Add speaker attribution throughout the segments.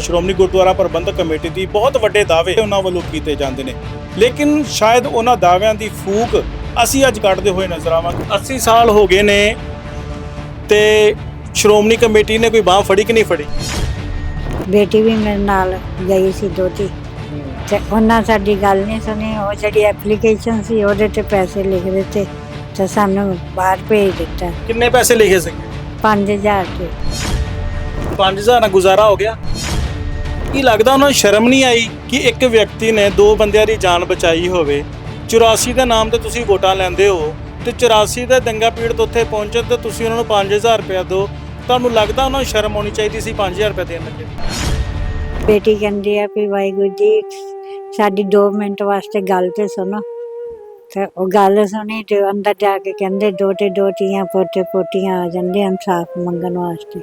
Speaker 1: ਸ਼੍ਰੋਮਣੀ ਗੁਰਦੁਆਰਾ ਪ੍ਰਬੰਧਕ committee ਦੀ ਬਹੁਤ ਵੱਡੇ ਦਾਅਵੇ ਉਹਨਾਂ ਵੱਲੋਂ ਕੀਤੇ ਜਾਂਦੇ ਨੇ। ਲੇਕਿਨ ਸ਼ਾਇਦ ਉਹਨਾਂ ਦਾਅਵਿਆਂ ਦੀ ਫੂਕ ਅਸੀਂ ਅੱਜ ਕੱਢਦੇ ਹੋਏ ਨਜ਼ਰ ਆਵਾਂਗੇ। 80 ਸਾਲ ਹੋ ਗਏ ਨੇ ਤੇ ਸ਼੍ਰੋਮਣੀ ਕਮੇਟੀ ਨੇ ਕੋਈ ਬਾਹ ਫੜੀ ਕਿ ਨਹੀਂ ਫੜੀ?
Speaker 2: ਬੇਟੀ ਵੀ ਮੇਰੇ ਨਾਲ ਗਈ ਸੀ ਦੋਤੀ ਤੇ ਉਹਨਾਂ ਸਾਡੀ ਗੱਲ ਨਹੀਂ ਸੁਣੀ। ਉਹ ਜਿਹੜੀ ਐਪਲੀਕੇਸ਼ਨ ਸੀ ਉਹਦੇ ਤੇ ਪੈਸੇ ਲਿਖ ਦਿੱਤੇ ਤੇ ਸਾਨੂੰ ਬਾਹਰ ਭੇਜ ਦਿੱਤਾ।
Speaker 1: ਕਿੰਨੇ ਪੈਸੇ ਲਿਖੇ ਸੀ?
Speaker 2: 5000 ਤੇ
Speaker 1: 5000 ਨਾਲ ਗੁਜ਼ਾਰਾ ਹੋ ਗਿਆ? ਕੀ ਲੱਗਦਾ ਉਹਨਾਂ ਨੂੰ ਸ਼ਰਮ ਨਹੀਂ ਆਈ ਕਿ ਇੱਕ ਵਿਅਕਤੀ ਨੇ ਦੋ ਬੰਦਿਆਂ ਦੀ ਜਾਨ ਬਚਾਈ ਹੋਵੇ? 84 ਦੇ ਨਾਮ ਤੇ ਤੁਸੀਂ ਵੋਟਾਂ ਲੈਂਦੇ ਹੋ ਤੇ 84 ਦੇ ਦੰਗਾ ਪੀੜਤ ਉੱਥੇ ਪਹੁੰਚੇ ਤੇ ਤੁਸੀਂ ਉਹਨਾਂ ਨੂੰ 5000 ਰੁਪਏ ਦਿਓ। ਤੁਹਾਨੂੰ ਲੱਗਦਾ ਉਹਨਾਂ ਨੂੰ ਸ਼ਰਮ ਆਉਣੀ ਚਾਹੀਦੀ ਸੀ 5000 ਰੁਪਏ ਦੇਣ ਲੱਗੇ?
Speaker 2: ਬੇਟੀ ਕਹਿੰਦੀ ਆ ਵੀ ਵਾਹਿਗੁਰੂ ਜੀ, ਸਾਡੀ 2 ਮਿੰਟ ਵਾਸਤੇ ਗੱਲ ਤੇ ਸੁਣੋ। ਤੇ ਉਹ ਗੱਲ ਸੁਣੀ ਤੇ ਅੰਦਰ ਜਾ ਕੇ ਕਹਿੰਦੇ ਦੋਤੇ ਦੋਤੀਆਂ ਪੋਤੇ ਪੋਤੀਆਂ ਆ ਜਾਂਦੇ ਇਨਸਾਫ ਮੰਗਣ ਵਾਸਤੇ।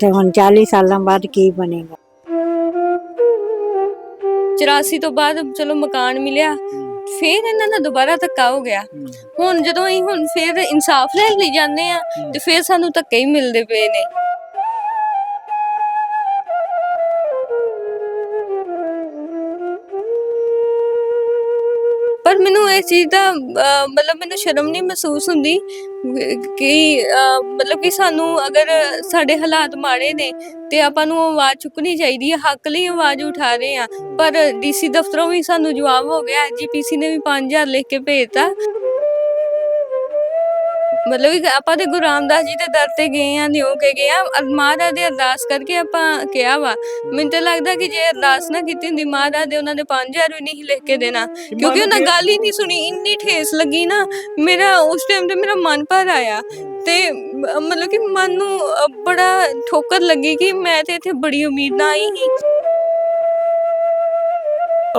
Speaker 2: ਤੇ ਹੁਣ 40 ਸਾਲਾਂ ਬਾਅਦ ਕੀ ਬਣੇਗਾ?
Speaker 3: 84 ਤੋਂ ਬਾਅਦ ਚਲੋ ਮਕਾਨ ਮਿਲਿਆ। ਫੇਰ ਇਹਨਾਂ ਦਾ ਦੁਬਾਰਾ ਧੱਕਾ ਹੋ ਗਿਆ। ਹੁਣ ਜਦੋਂ ਅਸੀਂ ਹੁਣ ਫੇਰ ਇਨਸਾਫ ਲੈਣ ਲਈ ਜਾਂਦੇ ਆ ਤੇ ਫੇਰ ਸਾਨੂੰ ਧੱਕੇ ਹੀ ਮਿਲਦੇ ਪਏ ਨੇ। ਇਸ ਚੀਜ਼ ਦਾ ਅਹ, ਮਤਲਬ ਮੈਨੂੰ ਸ਼ਰਮ ਨਹੀਂ ਮਹਿਸੂਸ ਹੁੰਦੀ ਕਿ ਅਹ, ਮਤਲਬ ਕਿ ਸਾਨੂੰ ਅਗਰ ਸਾਡੇ ਹਾਲਾਤ ਮਾੜੇ ਨੇ ਤੇ ਆਪਾਂ ਨੂੰ ਆਵਾਜ਼ ਚੁੱਕਣੀ ਚਾਹੀਦੀ ਹੈ ਹੱਕ ਲਈ ਆਵਾਜ਼ ਉਠਾ ਰਹੇ ਆ ਪਰ ਡੀਸੀ ਦਫ਼ਤਰੋਂ ਵੀ ਸਾਨੂੰ ਜਵਾਬ ਹੋ ਗਿਆ ਜੀਪੀਸੀ ਨੇ ਵੀ 5000 ਲਿਖ ਕੇ ਭੇਜਤਾ ਮਤਲਬ ਕਿ ਆਪਾਂ ਤੇ ਗੁਰੂ ਰਾਮਦਾਸ ਜੀ ਦੇ ਦਰ ਤੇ ਗਏ ਆ ਨਿਉ ਕੇ ਗਏ ਆ ਅਰ ਮਹਾਰਾਜ ਦੇ ਅਰਦਾਸ ਕਰਕੇ ਆਪਾਂ ਕਿਹਾ ਵਾ। ਮੈਨੂੰ ਤਾਂ ਲੱਗਦਾ ਕਿ ਜੇ ਅਰਦਾਸ ਨਾ ਕੀਤੀ ਹੁੰਦੀ ਮਹਾਰਾਜ ਦੇ ਉਹਨਾਂ ਦੇ 5000 ਵੀ ਨਹੀਂ ਲਿਖ ਕੇ ਦੇਣਾ। ਕਿਉਂਕਿ ਉਹਨਾਂ ਗੱਲ ਹੀ ਨਹੀਂ ਸੁਣੀ ਇੰਨੀ ਠੇਸ ਲੱਗੀ ਨਾ ਮੇਰਾ ਉਸ ਟਾਈਮ ਤੇ ਮੇਰਾ ਮਨ ਭਰ ਆਇਆ। ਤੇ ਮਤਲਬ ਕਿ ਮਨ ਨੂੰ ਬੜਾ ਠੋਕਰ ਲੱਗੀ ਕਿ ਮੈਂ ਤੇ ਇੱਥੇ ਬੜੀ ਉਮੀਦ ਨਾਲ ਆਈ ਸੀ।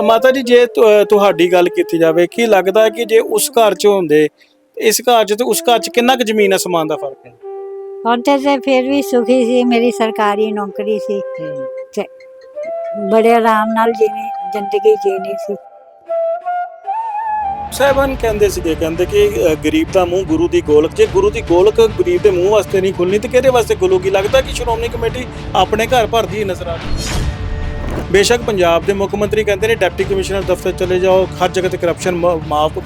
Speaker 1: ਮਾਤਾ ਜੀ ਜੇ ਤੁਹਾਡੀ ਗੱਲ ਕੀਤੀ ਜਾਵੇ ਕੀ ਲੱਗਦਾ ਕਿ ਜੇ ਉਸ ਘਰ 'ਚ ਹੁੰਦੇ ਇਸ ਘਰ 'ਚ ਤੇ ਉਸ ਘਰ 'ਚ ਕਿੰਨਾ ਕੁ ਜ਼ਮੀਨ ਅਸਮਾਨ ਦਾ ਫ਼ਰਕ? ਹੈ
Speaker 2: ਹੁਣ ਤੇ ਫਿਰ ਵੀ ਸੁਖੀ ਸੀ ਮੇਰੀ ਸਰਕਾਰੀ ਨੌਕਰੀ ਸੀ। ਤੇ ਬੜੇ ਆਰਾਮ ਨਾਲ ਜੀਣੀ ਜ਼ਿੰਦਗੀ ਜੀਣੀ ਸੀ।
Speaker 1: ਸਾਹਿਬਾਨ ਕਹਿੰਦੇ ਸੀਗੇ ਕਹਿੰਦੇ ਕਿ ਅ, ਗਰੀਬ ਦਾ ਮੂੰਹ ਗੁਰੂ ਦੀ ਗੋਲਕ ਜੇ ਗੁਰੂ ਦੀ ਗੋਲਕ ਗਰੀਬ ਦੇ ਮੂੰਹ ਵਾਸਤੇ ਨਹੀਂ ਖੁੱਲਣੀ ਤੇ ਕਿਹਦੇ ਵਾਸਤੇ ਖੁੱਲੂਗੀ? ਲੱਗਦਾ ਕਿ ਸ਼੍ਰੋਮਣੀ ਕਮੇਟੀ ਆਪਣੇ ਘਰ ਭਰਦੀ ਨਜ਼ਰ ਆ ਰਹੀ ਹੈ। ਬੇਸ਼ੱਕ ਪੰਜਾਬ ਦੇ ਮੁੱਖ ਮੰਤਰੀ ਕਹਿੰਦੇ ਨੇ ਡਿਪਟੀ ਕਮਿਸ਼ਨਰ ਦਫ਼ਤਰ ਚਲੇ ਜਾਓ ਹਰ ਜਗ੍ਹਾ ਤੇ ਕਰਪਸ਼ਨ ਮਾਫ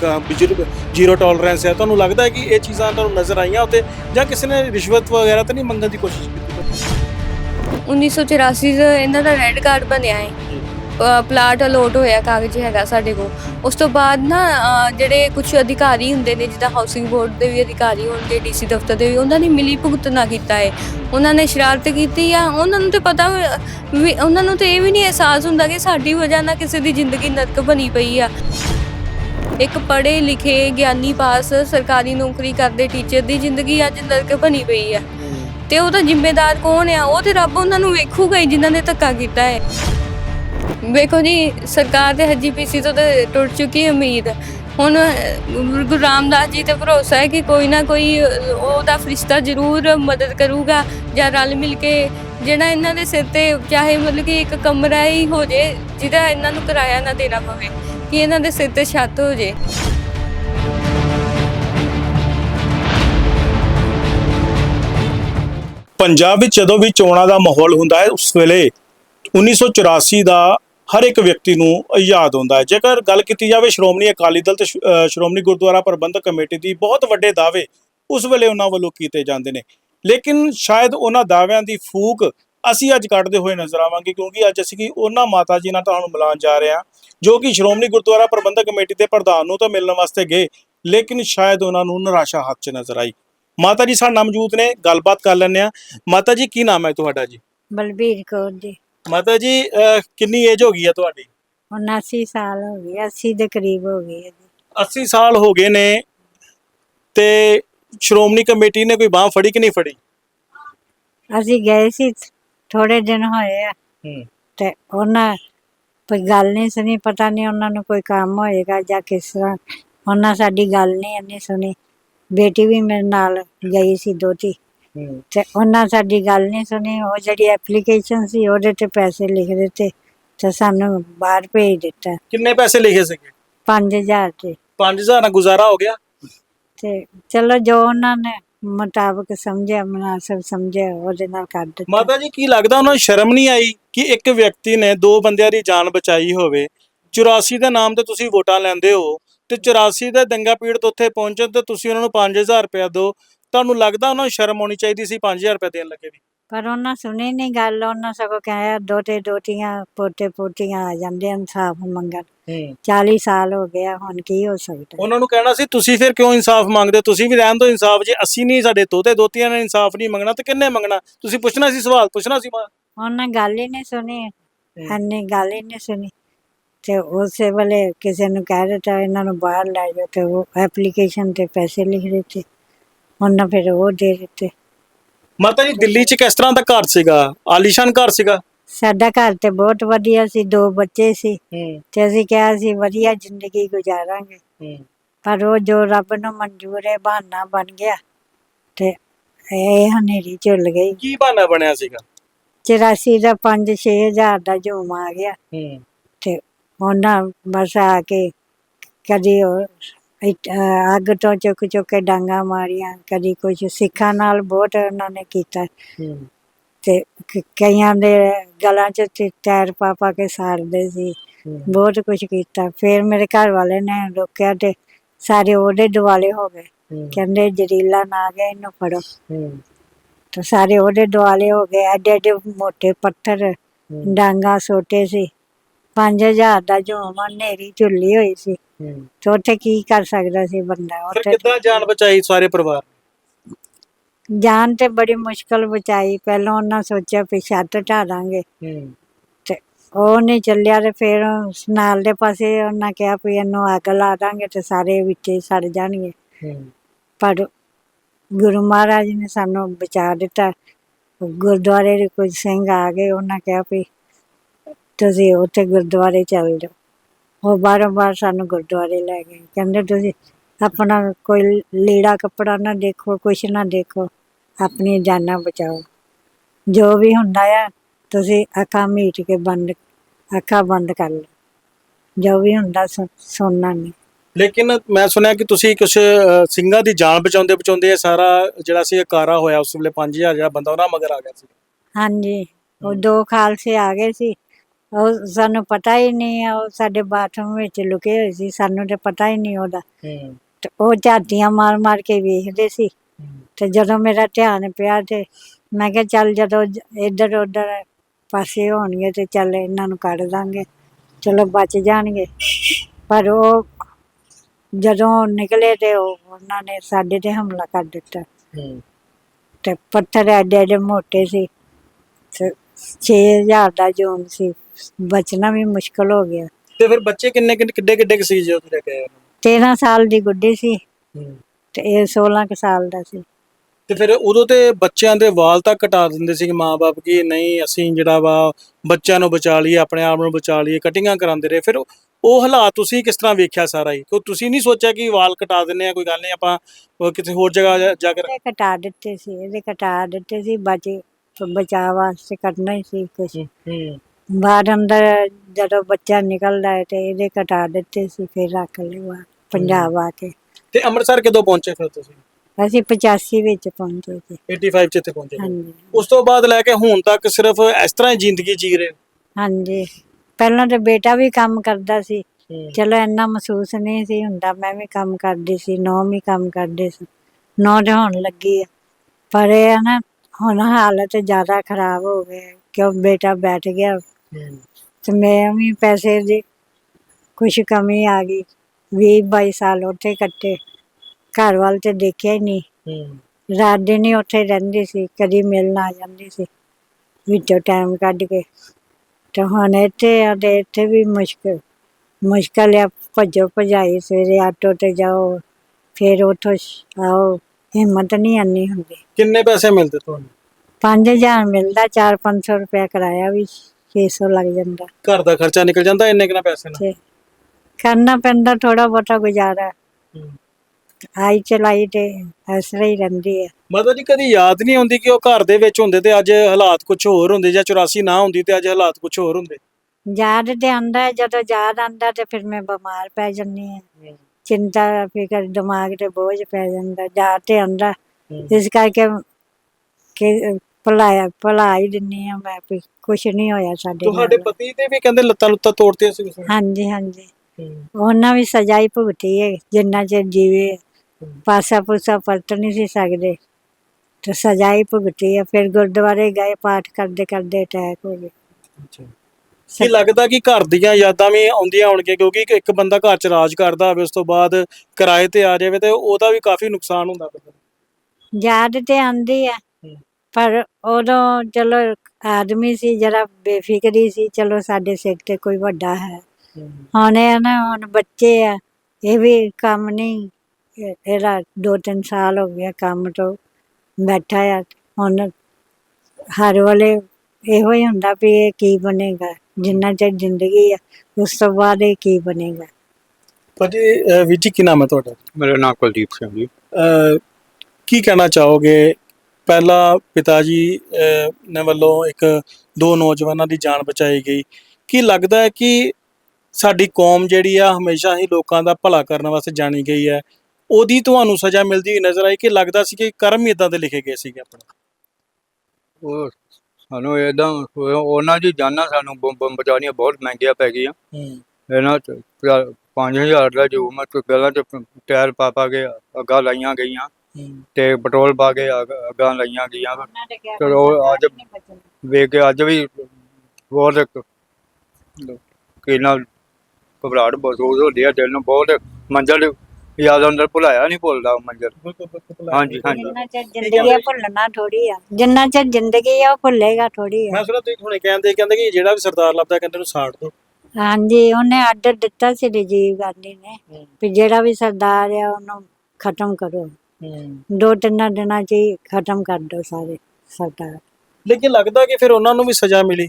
Speaker 1: ਜ਼ੀਰੋ ਟੋਲਰੈਂਸ ਹੈ। ਤੁਹਾਨੂੰ ਲੱਗਦਾ ਹੈ ਕਿ ਇਹ ਚੀਜ਼ਾਂ ਤੁਹਾਨੂੰ ਨਜ਼ਰ ਆਈਆਂ ਉੱਤੇ ਜਾਂ ਕਿਸੇ ਨੇ ਰਿਸ਼ਵਤ ਵਗੈਰਾ ਤਾਂ ਨਹੀਂ ਮੰਗਣ ਦੀ ਕੋਸ਼ਿਸ਼ ਕੀਤੀ?
Speaker 3: 1984 ਚ ਇਹਨਾਂ ਦਾ ਰੈੱਡ ਕਾਰਡ ਬਣਿਆ ਹੈ। ਪਲਾਟ ਅਲੋਟ ਹੋਇਆ ਕਾਗਜ਼ ਹੈਗਾ ਸਾਡੇ ਕੋਲ। ਉਸ ਤੋਂ ਬਾਅਦ ਨਾ ਅ, ਜਿਹੜੇ ਕੁਝ ਅਧਿਕਾਰੀ ਹੁੰਦੇ ਨੇ ਜਿੱਦਾਂ ਹਾਊਸਿੰਗ ਬੋਰਡ ਦੇ ਵੀ ਅਧਿਕਾਰੀ ਹੋਣਗੇ ਡੀਸੀ ਦਫ਼ਤਰ ਦੇ ਵੀ ਉਹਨਾਂ ਨੇ ਮਿਲੀ ਭੁਗਤ ਨਾ ਕੀਤਾ ਹੈ ਉਹਨਾਂ ਨੇ ਸ਼ਰਾਰਤ ਕੀਤੀ ਆ ਉਹਨਾਂ ਨੂੰ ਤੇ ਪਤਾ ਵੀ- ਵੀ ਉਹਨਾਂ ਨੂੰ ਤੇ ਇਹ ਵੀ ਨਹੀਂ ਅਹਿਸਾਸ ਹੁੰਦਾ ਕਿ ਸਾਡੀ ਵਜ੍ਹਾ ਨਾਲ ਕਿਸੇ ਦੀ ਜ਼ਿੰਦਗੀ ਨਰਕ ਬਣੀ ਪਈ ਆ। ਇੱਕ ਪੜ੍ਹੇ ਲਿਖੇ ਗਿਆਨੀ ਪਾਸ ਸਰਕਾਰੀ ਨੌਕਰੀ ਕਰਦੇ ਟੀਚਰ ਦੀ ਜ਼ਿੰਦਗੀ ਅੱਜ ਨਰਕ ਬਣੀ ਪਈ ਆ। ਤੇ ਉਹਦਾ ਜ਼ਿੰਮੇਦਾਰ ਕੌਣ ਆ? ਉਹ ਤੇ ਰੱਬ ਉਹਨਾਂ ਨੂੰ ਵੇਖੂਗਾ ਹੀ ਜਿਨ੍ਹਾਂ ਨੇ ਧੱਕਾ ਕੀਤਾ ਹੈ ਵੇਖੋ ਜੀ, ਸਰਕਾਰ ਤੇ ਹਜੀਪੀਸੀ ਤੋਂ ਤੇ ਟੁੱਟ ਚੁੱਕੀ ਉਮੀਦ। ਹੁਣ ਗੁਰੂ ਰਾਮਦਾਸ ਜੀ ਤੇ ਭਰੋਸਾ ਹੈ ਕਿ ਕੋਈ ਨਾ ਕੋਈ ਉਹਦਾ ਫਰਿਸ਼ਤਾ ਜ਼ਰੂਰ ਮਦਦ ਕਰੂਗਾ ਜਾਂ ਰਲ ਮਿਲ ਕੇ ਜਿਹੜਾ ਇਹਨਾਂ ਦੇ ਸਿਰ ਤੇ ਚਾਹੇ ਮਤਲਬ ਕਿ ਇੱਕ ਕਮਰਾ ਹੀ ਹੋ ਜੇ, ਜਿਹਦਾ ਇਹਨਾਂ ਨੂੰ ਕਿਰਾਇਆ ਨਾ ਦੇਣਾ ਪਵੇ, ਕਿ ਇਹਨਾਂ ਦੇ ਸਿਰ ਤੇ ਛੱਤ ਹੋ ਜੇ।
Speaker 1: ਪੰਜਾਬ ਵਿੱਚ ਜਦੋਂ ਵੀ ਚੋਣਾਂ ਦਾ ਮਾਹੌਲ ਹੁੰਦਾ ਹੈ, ਉਸ ਵੇਲੇ 1984 ਦਾ ਹਰ ਇੱਕ ਵਿਅਕਤੀ ਨੂੰ ਯਾਦ ਹੁੰਦਾ ਹੈ। ਜੇਕਰ ਗੱਲ ਕੀਤੀ ਜਾਵੇ ਸ਼੍ਰੋਮਣੀ ਅਕਾਲੀ ਦਲ ਤੇ ਸ਼੍ਰੋਮਣੀ ਗੁਰਦੁਆਰਾ ਪ੍ਰਬੰਧਕ ਕਮੇਟੀ ਦੀ ਬਹੁਤ ਵੱਡੇ ਦਾਅਵੇ ਉਸ ਵੇਲੇ ਉਹਨਾਂ ਵੱਲੋਂ ਕੀਤੇ ਜਾਂਦੇ ਨੇ। ਲੇਕਿਨ ਸ਼ਾਇਦ ਉਹਨਾਂ ਦਾਅਵਿਆਂ ਦੀ ਫੂਕ ਅਸੀਂ ਅੱਜ ਕੱਢਦੇ ਹੋਏ ਨਜ਼ਰ ਆਵਾਂਗੇ ਕਿਉਂਕਿ ਅੱਜ ਅਸੀਂ ਉਹਨਾਂ ਮਾਤਾ ਜੀ ਨਾਲ ਤੁਹਾਨੂੰ ਮਿਲਾਉਣ ਜਾ ਰਹੇ ਹਾਂ, ਜੋ ਕਿ ਸ਼੍ਰੋਮਣੀ ਗੁਰਦੁਆਰਾ ਪ੍ਰਬੰਧਕ ਕਮੇਟੀ ਦੇ ਪ੍ਰਧਾਨ ਨੂੰ ਤਾਂ ਮਿਲਣ ਵਾਸਤੇ ਗਏ, ਲੇਕਿਨ ਸ਼ਾਇਦ ਉਹਨਾਂ ਨੂੰ ਨਿਰਾਸ਼ਾ ਹੱਥ 'ਚ ਨਜ਼ਰ ਆਈ। ਮਾਤਾ ਜੀ, ਸਾਡੇ ਨਾਲ ਮੌਜੂਦ ਨੇ, ਗੱਲਬਾਤ ਕਰ ਲੈਂਦੇ ਆ ਮਾਤਾ ਜੀ, ਕੀ ਨਾਮ ਹੈ ਤੁਹਾਡਾ ਜੀ?
Speaker 2: ਬਲਬੀਰ ਕੌਰ ਜੀ।
Speaker 1: ਮਾਤਾ ਜੀ ਅਹ, ਕਿੰਨੀ ਏਜ ਹੋ ਗਈ ਹੈ ਤੁਹਾਡੀ?
Speaker 2: 79 ਸਾਲ ਹੋ ਗਏ 80 ਦੇ ਕਰੀਬ ਹੋ ਗਏ ਆ ਜੀ।
Speaker 1: 80 ਸਾਲ ਹੋ ਗਏ ਨੇ ਤੇ ਸ਼੍ਰੋਮਣੀ ਕਮੇਟੀ ਨੇ ਕੋਈ ਬਾਹ ਫੜੀ ਕਿ ਨਹੀਂ ਫੜੀ?
Speaker 2: ਅਸੀਂ ਗਏ ਸੀ ਥੋੜੇ ਦਿਨ ਹੋਏ ਆ।
Speaker 1: ਹੂੰ।
Speaker 2: ਤੇ ਉਹਨਾਂ ਕੋਈ ਗੱਲ ਨਹੀਂ ਸੁਣੀ ਪਤਾ ਨਹੀਂ ਉਹਨਾਂ ਨੂੰ ਕੋਈ ਕੰਮ ਹੋਏਗਾ ਜਾਂ ਕਿਸ ਤਰ੍ਹਾਂ। ਉਹਨਾਂ ਸਾਡੀ ਗੱਲ ਨਹੀਂ ਇੰਨੀ ਸੁਣੀ। ਬੇਟੀ ਵੀ ਮੇਰੇ ਨਾਲ ਗਈ ਸੀ ਦੋਤੀ ਤੇ ਉਹਨਾਂ ਸਾਡੀ ਗੱਲ ਨਹੀਂ ਸੁਣੀ ਉਹ ਜਿਹੜੀ ਐਪਲੀਕੇਸ਼ਨ ਸੀ ਉਹਦੇ ਤੇ ਪੈਸੇ ਲਿਖ ਦਿੱਤੇ ਤੇ ਸਾਨੂੰ ਬਾਹਰ ਭੇਜ ਦਿੱਤਾ।
Speaker 1: ਕਿੰਨੇ ਪੈਸੇ ਲਿਖੇ ਸੀਗੇ?
Speaker 2: 5000 ਤੇ
Speaker 1: 5000 ਨਾਲ ਗੁਜ਼ਾਰਾ ਹੋ ਗਿਆ?
Speaker 2: ਤੇ ਚਲੋ ਜੋ ਉਹਨਾਂ ਨੇ ਮੁਤਾਬਕ ਸਮਝਿਆ ਮਨਾਸਬ ਸਮਝਿਆ ਉਹਦੇ ਨਾਲ ਕਰ ਦਿੱਤਾ।
Speaker 1: ਮਾਤਾ ਜੀ ਕੀ ਲੱਗਦਾ ਉਹਨਾਂ ਨੂੰ ਸ਼ਰਮ ਨਹੀਂ ਆਈ ਕਿ ਇੱਕ ਵਿਅਕਤੀ ਨੇ ਦੋ ਬੰਦਿਆਂ ਦੀ ਜਾਨ ਬਚਾਈ ਹੋਵੇ? 84 ਦੇ ਨਾਮ ਤੇ ਤੁਸੀਂ ਵੋਟਾਂ ਲੈਂਦੇ ਹੋ ਤੇ 84 ਦੇ ਦੰਗਾ ਪੀੜਤ ਉੱਥੇ ਪਹੁੰਚਣ ਤੇ ਤੁਸੀਂ ਉਹਨਾਂ ਨੂੰ 5000 ਰੁਪਇਆ ਦਿਓ ਤੁਹਾਨੂੰ ਲੱਗਦਾ ਉਹਨਾਂ ਨੂੰ ਸ਼ਰਮ ਆਉਣੀ ਚਾਹੀਦੀ ਸੀ 5000 ਰੁਪਇਆ ਦੇਣ ਲੱਗੇ ਵੀ?
Speaker 2: ਪਰ ਉਹਨਾਂ ਸੁਣੀ ਨਹੀਂ ਗੱਲ ਉਹਨਾਂ ਸਗੋਂ ਕਹਿਆ ਦੋਤੇ ਦੋਤੀਆਂ ਪੋਤੇ ਪੋਤੀਆਂ ਆ ਜਾਂਦੇ ਇਨਸਾਫ ਮੰਗਣ।
Speaker 1: ਹੂੰ।
Speaker 2: 40 ਸਾਲ ਹੋ ਗਿਆ ਹੁਣ ਕੀ ਹੋ ਸਕਦਾ?
Speaker 1: ਉਹਨਾਂ ਨੂੰ ਕਹਿਣਾ ਸੀ ਤੁਸੀਂ ਫਿਰ ਕਿਉਂ ਇਨਸਾਫ ਮੰਗਦੇ? ਤੁਸੀਂ ਵੀ ਰਹਿਣ ਦਿਓ ਇਨਸਾਫ ਜੇ ਅਸੀਂ ਨਹੀਂ ਸਾਡੇ ਦੋਤੇ ਦੋਤੀਆਂ ਨੇ ਇਨਸਾਫ ਨਹੀਂ ਮੰਗਣਾ ਤੇ ਕਿੰਨੇ ਮੰਗਣਾ? ਤੁਸੀਂ ਪੁੱਛਣਾ ਸੀ ਸਵਾਲ ਪੁੱਛਣਾ ਸੀ
Speaker 2: ਉਹਨਾਂ ਗੱਲ ਹੀ ਨਹੀਂ ਸੁਣੀ ਐਨੀ ਗੱਲ ਹੀ ਨਹੀਂ ਸੁਣੀ। ਤੇ ਉਸੇ ਵੇਲੇ ਕਿਸੇ ਨੂੰ ਕਹਿ ਦਿੱਤਾ ਇਹਨਾਂ ਨੂੰ ਬਾਹਰ ਲੈ ਜਾਓ ਤੇ ਉਹ ਐਪਲੀਕੇਸ਼ਨ ਤੇ ਪੈਸੇ ਲਿਖ ਦਿੱਤੇ। ਉਹਨਾਂ ਫਿਰ ਉਹ ਦੇ ਦਿੱਤੇ।
Speaker 1: ਮਾਤਾ ਜੀ ਦਿੱਲੀ 'ਚ ਕਿਸ ਤਰ੍ਹਾਂ ਦਾ ਘਰ ਸੀਗਾ? ਆਲੀਸ਼ਾਨ ਘਰ ਸੀਗਾ?
Speaker 2: ਸਾਡਾ ਘਰ ਤੇ ਬਹੁਤ ਵਧੀਆ ਸੀ ਦੋ ਬੱਚੇ ਸੀ।
Speaker 1: ਹੂੰ।
Speaker 2: ਤੇ ਅਸੀਂ ਕਿਹਾ ਸੀ ਵਧੀਆ ਜ਼ਿੰਦਗੀ ਗੁਜ਼ਾਰਾਂਗੇ।
Speaker 1: ਹੂੰ।
Speaker 2: ਪਰ ਉਹ ਜੋ ਰੱਬ ਨੂੰ ਮਨਜ਼ੂਰ ਹੈ ਬਹਾਨਾ ਬਣ ਗਿਆ ਤੇ ਇਹ ਹਨੇਰੀ ਝੁੱਲ ਗਈ।
Speaker 1: ਕੀ ਬਹਾਨਾ ਬਣਿਆ ਸੀਗਾ?
Speaker 2: 84 ਦਾ 5-6 ਹਜ਼ਾਰ ਦਾ ਝੂਮ ਆ ਗਿਆ।
Speaker 1: ਹੂੰ।
Speaker 2: ਤੇ ਉਹਨਾਂ ਬਸ ਆ ਕੇ ਕਦੀ ਉਹ ਇੱਟ- ਅਹ ਅੱਗ ਤੋਂ ਚੁੱਕ ਚੁੱਕ ਕੇ ਡਾਂਗਾ ਮਾਰੀਆਂ ਕਦੀ ਕੁਝ ਸਿੱਖਾਂ ਨਾਲ ਬਹੁਤ ਉਹਨਾਂ ਨੇ ਕੀਤਾ।
Speaker 1: ਹੂੰ।
Speaker 2: ਤੇ ਕ- ਕਈਆਂ ਦੇ ਗਲਾਂ 'ਚ ਤੇ ਟਾਇਰ ਪਾ ਪਾ ਕੇ ਸਾੜਦੇ ਸੀ। ਬਹੁਤ ਕੁਝ ਕੀਤਾ। ਫਿਰ ਮੇਰੇ ਘਰ ਵਾਲੇ ਨੇ ਰੋਕਿਆ ਤੇ ਸਾਰੇ ਉਹਦੇ ਦੁਆਲੇ ਹੋ ਗਏ। ਕਹਿੰਦੇ ਜ਼ਰੀਲਾ ਨਾ ਗਿਆ ਇਹਨੂੰ ਫੜੋ।
Speaker 1: ਹੂੰ।
Speaker 2: ਤੇ ਸਾਰੇ ਉਹਦੇ ਦੁਆਲੇ ਹੋ ਗਏ। ਐਡੇ ਐਡੇ ਮੋਟੇ ਪੱਥਰ ਡਾਂਗਾ ਸੋਟੇ ਸੀ। 5000 ਦਾ ਝੂਮ ਹਨੇਰੀ ਝੁੱਲੀ ਹੋਈ ਸੀ।
Speaker 1: ਹੂੰ
Speaker 2: ਤੇ ਉੱਥੇ ਕੀ ਕਰ ਸਕਦਾ ਸੀ ਬੰਦਾ?
Speaker 1: ਫਿਰ
Speaker 2: ਉੱਥੇ
Speaker 1: ਕਿੱਦਾਂ ਜਾਨ ਬਚਾਈ ਸਾਰੇ ਪਰਿਵਾਰ?
Speaker 2: ਜਾਨ ਤੇ ਬੜੀ ਮੁਸ਼ਕਲ ਬਚਾਈ। ਪਹਿਲਾਂ ਉਹਨਾਂ ਸੋਚਿਆ ਵੀ ਛੱਤ ਢਾਹ ਦਾਂਗੇ
Speaker 1: ਹੂੰ।
Speaker 2: ਤੇ ਉਹ ਨਹੀਂ ਚੱਲਿਆ ਤੇ ਫਿਰ ਨਾਲ ਦੇ ਪਾਸੇ ਉਹਨਾਂ ਕਿਹਾ ਵੀ ਇਹਨੂੰ ਅੱਗ ਲਾ ਦਾਂਗੇ ਤੇ ਸਾਰੇ ਵਿੱਚੇ ਸੜ ਜਾਣਗੇ।
Speaker 1: ਹੂੰ।
Speaker 2: ਪਰ ਗੁਰੂ ਮਹਾਰਾਜ ਨੇ ਸਾਨੂੰ ਬਚਾ ਦਿੱਤਾ। ਗੁਰਦੁਆਰੇ ਦੇ ਕੁਝ ਸਿੰਘ ਆ ਗਏ। ਉਹਨਾਂ ਕਿਹਾ ਵੀ ਤੁਸੀਂ ਉੱਥੇ ਗੁਰਦੁਆਰੇ ਚੱਲ ਜਾਓ। ਉਹ ਬਾਰੋਂ ਬਾਰ ਸਾਨੂੰ ਗੁਰਦੁਆਰੇ ਲੈ ਗਏ। ਕਹਿੰਦੇ ਤੁਸੀਂ ਆਪਣਾ ਕੋਈ ਲੀੜਾ ਕੱਪੜਾ ਨਾ ਦੇਖੋ ਕੁਛ ਨਾ ਦੇਖੋ ਆਪਣੀ ਜਾਨਾਂ ਬਚਾਓ। ਜੋ ਵੀ ਹੁੰਦਾ ਆ ਤੁਸੀਂ ਅੱਖਾਂ ਮੀਟ ਕੇ ਬੰਦ ਅੱਖਾਂ ਬੰਦ ਕਰ ਲਓ। ਜੋ ਵੀ ਹੁੰਦਾ ਸੁਣਨਾ ਨਹੀਂ।
Speaker 1: ਲੇਕਿਨ ਮੈਂ ਸੁਣਿਆ ਕਿ ਤੁਸੀਂ ਕੁਝ ਸਿੰਘਾਂ ਦੀ ਜਾਨ ਬਚਾਉਂਦੇ ਬਚਾਉਂਦੇ ਇਹ ਸਾਰਾ ਜਿਹੜਾ ਸੀ ਕਾਰਾ ਹੋਇਆ ਉਸ ਵੇਲੇ 5000 ਜਿਹੜਾ ਬੰਦਾ ਉਹਨਾਂ ਮਗਰ ਆ ਗਿਆ ਸੀ।
Speaker 2: ਹਾਂਜੀ ਉਹ ਦੋ ਖਾਲਸੇ ਆ ਗਏ ਸੀ। ਉਹ ਸਾਨੂੰ ਪਤਾ ਹੀ ਨਹੀਂ ਆ ਉਹ ਸਾਡੇ ਬਾਥਰੂਮ ਵਿੱਚ ਲੁਕੇ ਹੋਏ ਸੀ ਸਾਨੂੰ ਤੇ ਪਤਾ ਹੀ ਨਹੀਂ ਉਹਦਾ।
Speaker 1: ਹੂੰ।
Speaker 2: ਤੇ ਉਹ ਝਾਤੀਆਂ ਮਾਰ ਮਾਰ ਕੇ ਵੇਖਦੇ ਸੀ। ਤੇ ਜਦੋਂ ਮੇਰਾ ਧਿਆਨ ਪਿਆ ਤੇ ਮੈਂ ਕਿਹਾ ਚੱਲ ਜਦੋਂ ਇੱਧਰ ਉੱਧਰ ਪਾਸੇ ਹੋਣਗੇ ਤੇ ਚੱਲ ਇਹਨਾਂ ਨੂੰ ਕੱਢ ਦਾਂਗੇ। ਚਲੋ ਬਚ ਜਾਣਗੇ। ਪਰ ਉਹ ਜਦੋਂ ਨਿਕਲੇ ਤੇ ਉਹ ਉਹਨਾਂ ਨੇ ਸਾਡੇ ਤੇ ਹਮਲਾ ਕਰ ਦਿੱਤਾ।
Speaker 1: ਹੂੰ।
Speaker 2: ਤੇ ਪੱਥਰ ਐਡੇ ਐਡੇ ਮੋਟੇ ਸੀ। ਤੇ 6000 ਦਾ ਜੋਨ ਸੀ। ਬਚਣਾ ਵੀ ਮੁਸ਼ਕਲ ਹੋ ਗਿਆ।
Speaker 1: ਤੇ ਫਿਰ ਬੱਚੇ ਕਿੰਨੇ ਕਿੰਨੇ ਕਿੱਡੇ ਕਿੱਡੇ ਕੁ ਸੀ ਜਦੋਂ ਲੈ ਕੇ ਆਏ
Speaker 2: 13 ਸਾਲ ਦੀ ਗੁੱਡੀ ਸੀ
Speaker 1: ਹੂੰ।
Speaker 2: ਤੇ ਇਹ 16 ਕੁ ਸਾਲ ਦਾ ਸੀ।
Speaker 1: ਤੇ ਫਿਰ ਉਦੋਂ ਤੇ ਬੱਚਿਆਂ ਦੇ ਵਾਲ ਤੱਕ ਕਟਾ ਦਿੰਦੇ ਸੀ ਕਿ ਮਾਪੇ ਕਿ ਨਹੀਂ ਅਸੀਂ ਜਿਹੜਾ ਵਾ ਬੱਚਿਆਂ ਨੂੰ ਬਚਾ ਲਈਏ ਆਪਣੇ ਆਪ ਨੂੰ ਬਚਾ ਲਈਏ ਕਟਿੰਗਾਂ ਕਰਾਉਂਦੇ ਰਹੇ। ਫਿਰ ਉਹ- ਉਹ ਹਾਲਾਤ ਤੁਸੀਂ ਕਿਸ ਤਰ੍ਹਾਂ ਵੇਖਿਆ ਸਾਰਾ ਹੀ ਕੋ ਤੁਸੀਂ ਨਹੀਂ ਸੋਚਿਆ ਕਿ ਵਾਲ ਕਟਾ ਦਿੰਨੇ ਆ ਕੋਈ ਗੱਲ ਨਹੀਂ ਆਪਾਂ ਕਿਸੇ ਹੋਰ ਜਗ੍ਹਾ ਜਾ- ਜਾ ਕੇ
Speaker 2: ਇਹਦੇ ਕਟਾ ਦਿੱਤੇ ਸੀ ਇਹਦੇ ਕਟਾ ਦਿੱਤੇ ਸੀ ਬਚੇ ਬਚਾਅ ਵਾਸਤੇ ਕਰਨਾ ਹੀ ਸੀ ਕੁਛ।
Speaker 1: ਹੂੰ।
Speaker 2: ਬਾਹਰ ਅੰਦਰ ਜਦੋਂ ਬੱਚਾ ਨਿਕਲਦਾ ਹੈ ਤੇ ਇਹਦੇ ਕਟਾ ਦਿੱਤੇ ਸੀ ਫਿਰ ਰੱਖ ਬਾਹਰ ਪੰਜਾਬ ਆ ਕੇ।
Speaker 1: ਤੇ ਅੰਮ੍ਰਿਤਸਰ ਕਦੋਂ ਪਹੁੰਚੇ ਫਿਰ ਤੁਸੀਂ?
Speaker 2: ਅਸੀਂ 85 ਵਿੱਚ ਪਹੁੰਚੇ ਸੀ।
Speaker 1: 85 ਚ ਇੱਥੇ ਪਹੁੰਚੇ
Speaker 2: ਹਾਂਜੀ।
Speaker 1: ਉਸ ਤੋਂ ਬਾਅਦ ਲੈ ਕੇ ਹੁਣ ਤੱਕ ਸਿਰਫ ਇਸ ਤਰ੍ਹਾਂ ਹੀ ਜ਼ਿੰਦਗੀ ਜੀ ਰਹੇ?
Speaker 2: ਹਾਂਜੀ। ਪਹਿਲਾਂ ਤੇ ਬੇਟਾ ਵੀ ਕੰਮ ਕਰਦਾ ਸੀ। ਚਲੋ ਇੰਨਾ ਮਹਿਸੂਸ ਨਹੀਂ ਸੀ ਹੁੰਦਾ ਮੈਂ ਵੀ ਕੰਮ ਕਰਦੀ ਸੀ ਨੌ ਵੀ ਕੰਮ ਕਰਦੇ ਸੀ। ਨੌ ਤੇ ਹੋਣ ਲੱਗੀ ਆ। ਪਰ ਇਹ ਨਾ ਹੁਣ ਹਾਲਤ ਜ਼ਿਆਦਾ ਖਰਾਬ ਹੋ ਗਈ ਕਿਉਂ ਬੇਟਾ ਬੈਠ ਗਿਆ ਤੇ ਮੈਂ ਵੀ ਪੈਸੇ ਦੀ ਕੁਛ ਕਮੀ ਆ ਗਈ। 20 22 ਸਾਲ ਉੱਥੇ ਕੱਟੇ। ਘਰ ਵੱਲ ਤੇ ਦੇਖਿਆ ਹੀ ਨਹੀਂ।
Speaker 1: ਹੂੰ।
Speaker 2: ਰਾਤ ਦਿਨ ਹੀ ਉੱਥੇ ਰਹਿੰਦੀ ਸੀ ਕਦੀ ਮਿਲਣ ਆ ਜਾਂਦੀ ਸੀ। ਵਿੱਚੋਂ ਟਾਈਮ ਕੱਢ ਕੇ। ਤੇ ਹੁਣ ਇੱਥੇ ਆ ਤੇ ਇੱਥੇ ਵੀ ਮੁਸ਼ਕਲ। ਮੁਸ਼ਕਲ ਆ ਭੱਜੋ ਭਜਾਈ ਸਵੇਰੇ ਆਟੋ ਤੇ ਜਾਓ ਫਿਰ ਉੱਥੋਂ ਆਓ। ਹਿੰਮਤ ਨਹੀਂ ਆਨੀ ਹੁੰਦੀ।
Speaker 1: ਕਿੰਨੇ ਪੈਸੇ ਮਿਲਦੇ ਤੁਹਾਨੂੰ?
Speaker 2: 5000 ਮਿਲਦਾ 4-500 ਰੁਪਇਆ ਕਿਰਾਇਆ ਵੀ। 600 ਲੱਗ ਜਾਂਦਾ।
Speaker 1: ਘਰ ਦਾ ਖਰਚਾ ਨਿਕਲ ਜਾਂਦਾ ਇੰਨੇ ਕਿੰਨਾ ਪੈਸੇ ਨਾਲ?
Speaker 2: ਤੇ ਕਰਨਾ ਪੈਂਦਾ ਥੋੜਾ ਬਹੁਤਾ ਗੁਜ਼ਾਰਾ।
Speaker 1: ਹੂੰ।
Speaker 2: ਆਈ ਚਲਾਈ ਤੇ ਤਰ੍ਹਾਂ ਹੀ ਰਹਿੰਦੀ ਹੈ
Speaker 1: ਮਤਲਬ ਜੀ ਕਦੀ ਯਾਦ ਨਹੀਂ ਆਉਂਦੀ ਕਿ ਉਹ ਘਰ ਦੇ ਵਿੱਚ ਹੁੰਦੇ ਤੇ ਅੱਜ ਹਾਲਾਤ ਕੁਝ ਹੋਰ ਹੁੰਦੇ ਜਾਂ 84 ਨਾ ਹੁੰਦੀ ਤੇ ਅੱਜ ਹਾਲਾਤ ਕੁਝ ਹੋਰ ਹੁੰਦੇ?
Speaker 2: ਯਾਦ ਤੇ ਆਂਦਾ ਹੈ, ਜਦੋਂ ਯਾਦ ਆਂਦਾ ਤੇ ਫਿਰ ਮੈਂ ਬਿਮਾਰ ਪੈ ਜੰਨੀ ਹਾਂ। ਚਿੰਤਾ ਫਿਕਰ ਦਿਮਾਗ ਤੇ ਬੋਝ ਪੈ ਜਾਂਦਾ ਯਾਦ ਤੇ ਆਂਦਾ ਇਸ ਕਰਕੇ ਕਿ ਭਲਾਇਆ ਭਲਾ ਹੀ ਦਿੰਨੀ ਆ ਮੈਂ ਵੀ ਕੁਛ ਨਹੀਂ ਹੋਇਆ ਸਾਡੇ
Speaker 1: ਤੁਹਾਡੇ ਪਤੀ ਦੇ ਵੀ ਕਹਿੰਦੇ ਲੱਤਾਂ ਲੁੱਤਾਂ ਤੋੜਤੀਆਂ ਸੀ ਉਸਨੇ
Speaker 2: ਹਾਂਜੀ ਹਾਂਜੀ। ਉਹਨਾਂ ਵੀ ਸਜ਼ਾ ਹੀ ਭੁਗਤੀ ਹੈ ਜਿੰਨਾ ਚਿਰ ਜੀਵੇ। ਪਾਸਾ ਪੂਸਾ ਪਲਟ ਨਹੀਂ ਸੀ ਸਕਦੇ ਤੇ ਸਜ਼ਾ ਹੀ ਭੁਗਤੀ ਹੈ ਫਿਰ ਗੁਰਦੁਆਰੇ ਗਏ ਪਾਠ ਕਰਦੇ ਕਰਦੇ ਅਟੈਕ ਹੋ ਗਿਆ
Speaker 1: ਕੀ ਲੱਗਦਾ ਕਿ ਘਰ ਦੀਆਂ ਯਾਦਾਂ ਵੀ ਆਉਂਦੀਆਂ ਹੋਣਗੀਆਂ ਕਿਉਂਕਿ ਇੱਕ- ਇੱਕ ਬੰਦਾ ਘਰ ਚ ਰਾਜ ਕਰਦਾ ਹੋਵੇ ਉਸ ਤੋਂ ਬਾਅਦ ਕਿਰਾਏ ਤੇ ਆ ਜਾਵੇ ਤੇ ਉਹਦਾ ਵੀ ਕਾਫੀ ਨੁਕਸਾਨ ਹੁੰਦਾ। ਬੰਦੇ ਨੂੰ।
Speaker 2: ਯਾਦ ਤੇ ਆਂਦੀ ਆ। ਪਰ ਉਦੋਂ ਚਲੋ ਆਦਮੀ ਸੀ ਜਰਾ ਬੇਫਿਕਰੀ ਸੀ ਚਲੋ ਸਾਡੇ ਸਿਰ ਤੇ ਕੋਈ ਵੱਡਾ ਹੈ। ਹੁਣ ਇਹ ਨਾ ਹੁਣ ਬੱਚੇ ਆ ਇਹ ਵੀ ਕੰਮ ਨਹੀਂ ਇਹ- ਇਹਦਾ ਦੋ ਤਿੰਨ ਸਾਲ ਹੋ ਗਿਆ ਕੰਮ ਤੋਂ ਬੈਠਾ ਆ। ਹੁਣ ਹਰ ਵੇਲੇ ਇਹੋ ਹੀ ਹੁੰਦਾ ਵੀ ਇਹ ਕੀ ਬਣੇਗਾ ਜਿੰਨਾ ਚਿਰ ਜ਼ਿੰਦਗੀ ਆ ਉਸ ਤੋਂ ਬਾਅਦ ਇਹ ਕੀ ਬਣੇਗਾ।
Speaker 1: ਭਾਜੀ ਅਹ ਵੀਰ ਜੀ ਕੀ ਨਾਮ ਹੈ ਤੁਹਾਡਾ?
Speaker 4: ਮੇਰਾ ਨਾਮ ਕੁਲਦੀਪ ਸਿੰਘ ਜੀ।
Speaker 1: ਅਹ ਕੀ ਕਹਿਣਾ ਚਾਹੋਗੇ ਪਹਿਲਾ ਪਿਤਾ ਜੀ ਨੇ ਵੱਲੋਂ ਇੱਕ ਦੋ ਨੌਜਵਾਨਾਂ ਦੀ ਜਾਨ ਬਚਾਈ ਗਈ। ਕੀ ਲੱਗਦਾ ਹੈ ਕਿ ਸਾਡੀ ਕੌਮ ਜਿਹੜੀ ਆ ਹਮੇਸ਼ਾ ਹੀ ਲੋਕਾਂ ਦਾ ਭਲਾ ਕਰਨ ਵਾਸਤੇ ਜਾਣੀ ਗਈ ਹੈ? ਉਹਦੀ ਤੁਹਾਨੂੰ ਸਜ਼ਾ ਮਿਲਦੀ ਨਜ਼ਰ ਆਈ ਕਿ ਲੱਗਦਾ ਸੀ ਕਿ ਕਰਮ ਹੀ ਇਦਾਂ ਦੇ ਲਿਖੇ ਗਏ ਸੀਗੇ ਆਪਣੇ?
Speaker 4: ਉਹ ਸਾਨੂੰ ਇਦਾਂ ਉਹਨਾਂ ਦੀ ਜਾਨਾਂ ਸਾਨੂੰ ਬ- ਬ- ਬਚਾਉਣੀਆਂ ਬਹੁਤ ਮਹਿੰਗੀਆਂ ਪੈ ਗਈਆਂ। ਇਹਨਾਂ ਚ 5000 ਦਾ ਜੋ ਮੈਂ ਪਹਿਲਾਂ ਤੇ ਟਾਇਰ ਪਾ ਪਾ ਕੇ ਅੱਗਾ ਲਾਈਆਂ ਗਈਆਂ। ਤੇ ਪੈਟਰੋਲ ਪਾ ਕੇ ਅੱਗ- ਅੱਗਾਂ ਲਾਈਆਂ ਗਈਆਂ। ਚਲੋ ਅੱਜ ਵੇਖ ਕੇ ਅੱਜ ਵੀ ਬਹੁਤ ਇੱਕ ਕਿੰਨਾ ਘਬਰਾਹਟ ਮਹਿਸੂਸ ਹੁੰਦੀ ਆ ਦਿਲ ਨੂੰ ਬਹੁਤ ਮੰਜ਼ਲ ਯਾਦ ਅੰਦਰ ਭੁਲਾਇਆ ਨਹੀਂ ਭੁੱਲਦਾ ਮੰਜ਼ਲ। ਹਾਂਜੀ ਹਾਂਜੀ।
Speaker 2: ਜਿੰਨਾ ਚਿਰ ਜ਼ਿੰਦਗੀ ਆ ਭੁੱਲਣਾ ਥੋੜੀ ਆ। ਜਿੰਨਾ ਚਿਰ ਜ਼ਿੰਦਗੀ ਆ ਉਹ ਭੁੱਲੇਗਾ ਥੋੜੀ ਆ।
Speaker 1: ਮੈਂ ਸੁਣਿਆ ਤੁਸੀਂ ਹੁਣੇ ਕਹਿੰਦੇ ਕਹਿੰਦੇ ਕਿ ਜਿਹੜਾ ਵੀ ਸਰਦਾਰ ਲੱਭਦਾ ਕਹਿੰਦੇ ਨੂੰ ਸਾੜ ਦੋ
Speaker 2: ਹਾਂਜੀ ਉਹਨੇ ਆਰਡਰ ਦਿੱਤਾ ਸੀ ਰਾਜੀਵ ਗਾਂਧੀ ਨੇ ਵੀ ਜਿਹੜਾ ਵੀ ਸਰਦਾਰ ਆ ਉਹਨੂੰ ਖਤਮ ਕਰੋ। ਦੋ ਤਿੰਨ ਦਿਨਾਂ ਚ ਹੀ ਖਤਮ ਕਰ ਦਿਓ ਸਾਰੇ ਸਰਦਾਰ
Speaker 1: ਲੇਕਿਨ ਲੱਗਦਾ ਕਿ ਫਿਰ ਉਹਨਾਂ ਨੂੰ ਵੀ ਸਜ਼ਾ ਮਿਲੀ?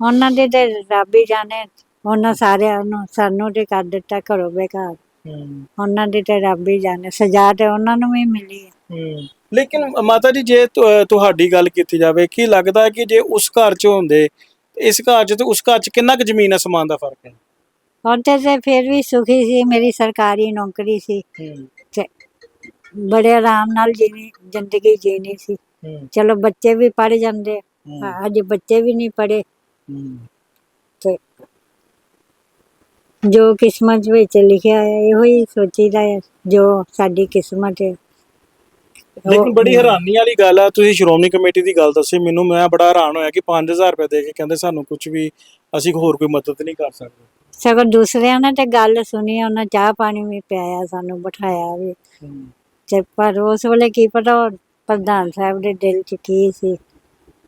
Speaker 2: ਉਹਨਾਂ ਦੇ ਤੇ ਰੱਬ ਹੀ ਜਾਣੇ ਉਹਨਾਂ ਸਾਰਿਆਂ ਨੂੰ ਸਾਨੂੰ ਤੇ ਕਰ ਦਿੱਤਾ ਘਰੋਂ ਬੇਕਾਰ ਉਹਨਾਂ ਦੀ ਤੇ ਰੱਬ ਹੀ ਜਾਣੇ ਸਜ਼ਾ ਤੇ ਉਹਨਾਂ ਨੂੰ ਵੀ ਮਿਲੀ ਹੈ।
Speaker 1: ਲੇਕਿਨ ਮਾਤਾ ਜੀ ਜੇ ਤੁਹਾਡੀ ਗੱਲ ਕੀਤੀ ਜਾਵੇ ਕੀ ਲੱਗਦਾ ਕਿ ਜੇ ਉਸ ਘਰ 'ਚ ਹੁੰਦੇ ਇਸ ਘਰ 'ਚ ਤੇ ਉਸ ਘਰ 'ਚ ਕਿੰਨਾ ਕੁ ਜ਼ਮੀਨ ਅਸਮਾਨ ਦਾ ਫ਼ਰਕ? ਹੈ
Speaker 2: ਉਹਦੇ ਤੇ ਫਿਰ ਵੀ ਸੁਖੀ ਸੀ ਮੇਰੀ ਸਰਕਾਰੀ ਨੌਕਰੀ ਸੀ। ਬੜੇ ਆਰਾਮ ਨਾਲ ਜੀਣੀ ਜ਼ਿੰਦਗੀ ਜੀਣੀ ਸੀ। ਚਲੋ ਬੱਚੇ ਵੀ ਪੜ ਜਾਂਦੇ। ਅੱਜ ਬੱਚੇ ਵੀ ਨਹੀਂ ਪੜੇ ਤੇ ਜੋ ਕਿਸਮਤ ਵਿੱਚ ਲਿਖਿਆ ਹੈ ਇਹੋ ਹੀ ਸੋਚੀਦਾ ਹੈ ਜੋ ਸਾਡੀ ਕਿਸਮਤ ਹੈ।
Speaker 1: ਲੇਕਿਨ ਬੜੀ ਹੈਰਾਨੀ ਵਾਲੀ ਗੱਲ ਆ ਤੁਸੀਂ ਸ਼੍ਰੋਮਣੀ ਕਮੇਟੀ ਦੀ ਗੱਲ ਦੱਸੀ ਮੈਨੂੰ ਮੈਂ ਬੜਾ ਹੈਰਾਨ ਹੋਇਆ ਕਿ 5000 ਰੁਪਏ ਦੇ ਕੇ ਕਹਿੰਦੇ ਸਾਨੂੰ ਕੁਝ ਵੀ ਅਸੀਂ ਹੋਰ ਕੋਈ ਮਦਦ ਨਹੀਂ ਕਰ ਸਕਦੇ।
Speaker 2: ਸਗੋਂ ਦੂਸਰਿਆਂ ਨੇ ਤੇ ਗੱਲ ਸੁਣੀ ਉਹਨਾਂ ਚਾਹ ਪਾਣੀ ਵੀ ਪਿਆਇਆ ਸਾਨੂੰ ਬਿਠਾਇਆ ਵੀ। ਤੇ ਪਰ ਉਸ ਵੇਲੇ ਕੀ ਪਤਾ ਉਹ ਪ੍ਰਧਾਨ ਸਾਹਿਬ ਦੇ ਦਿਲ 'ਚ ਕੀ ਸੀ।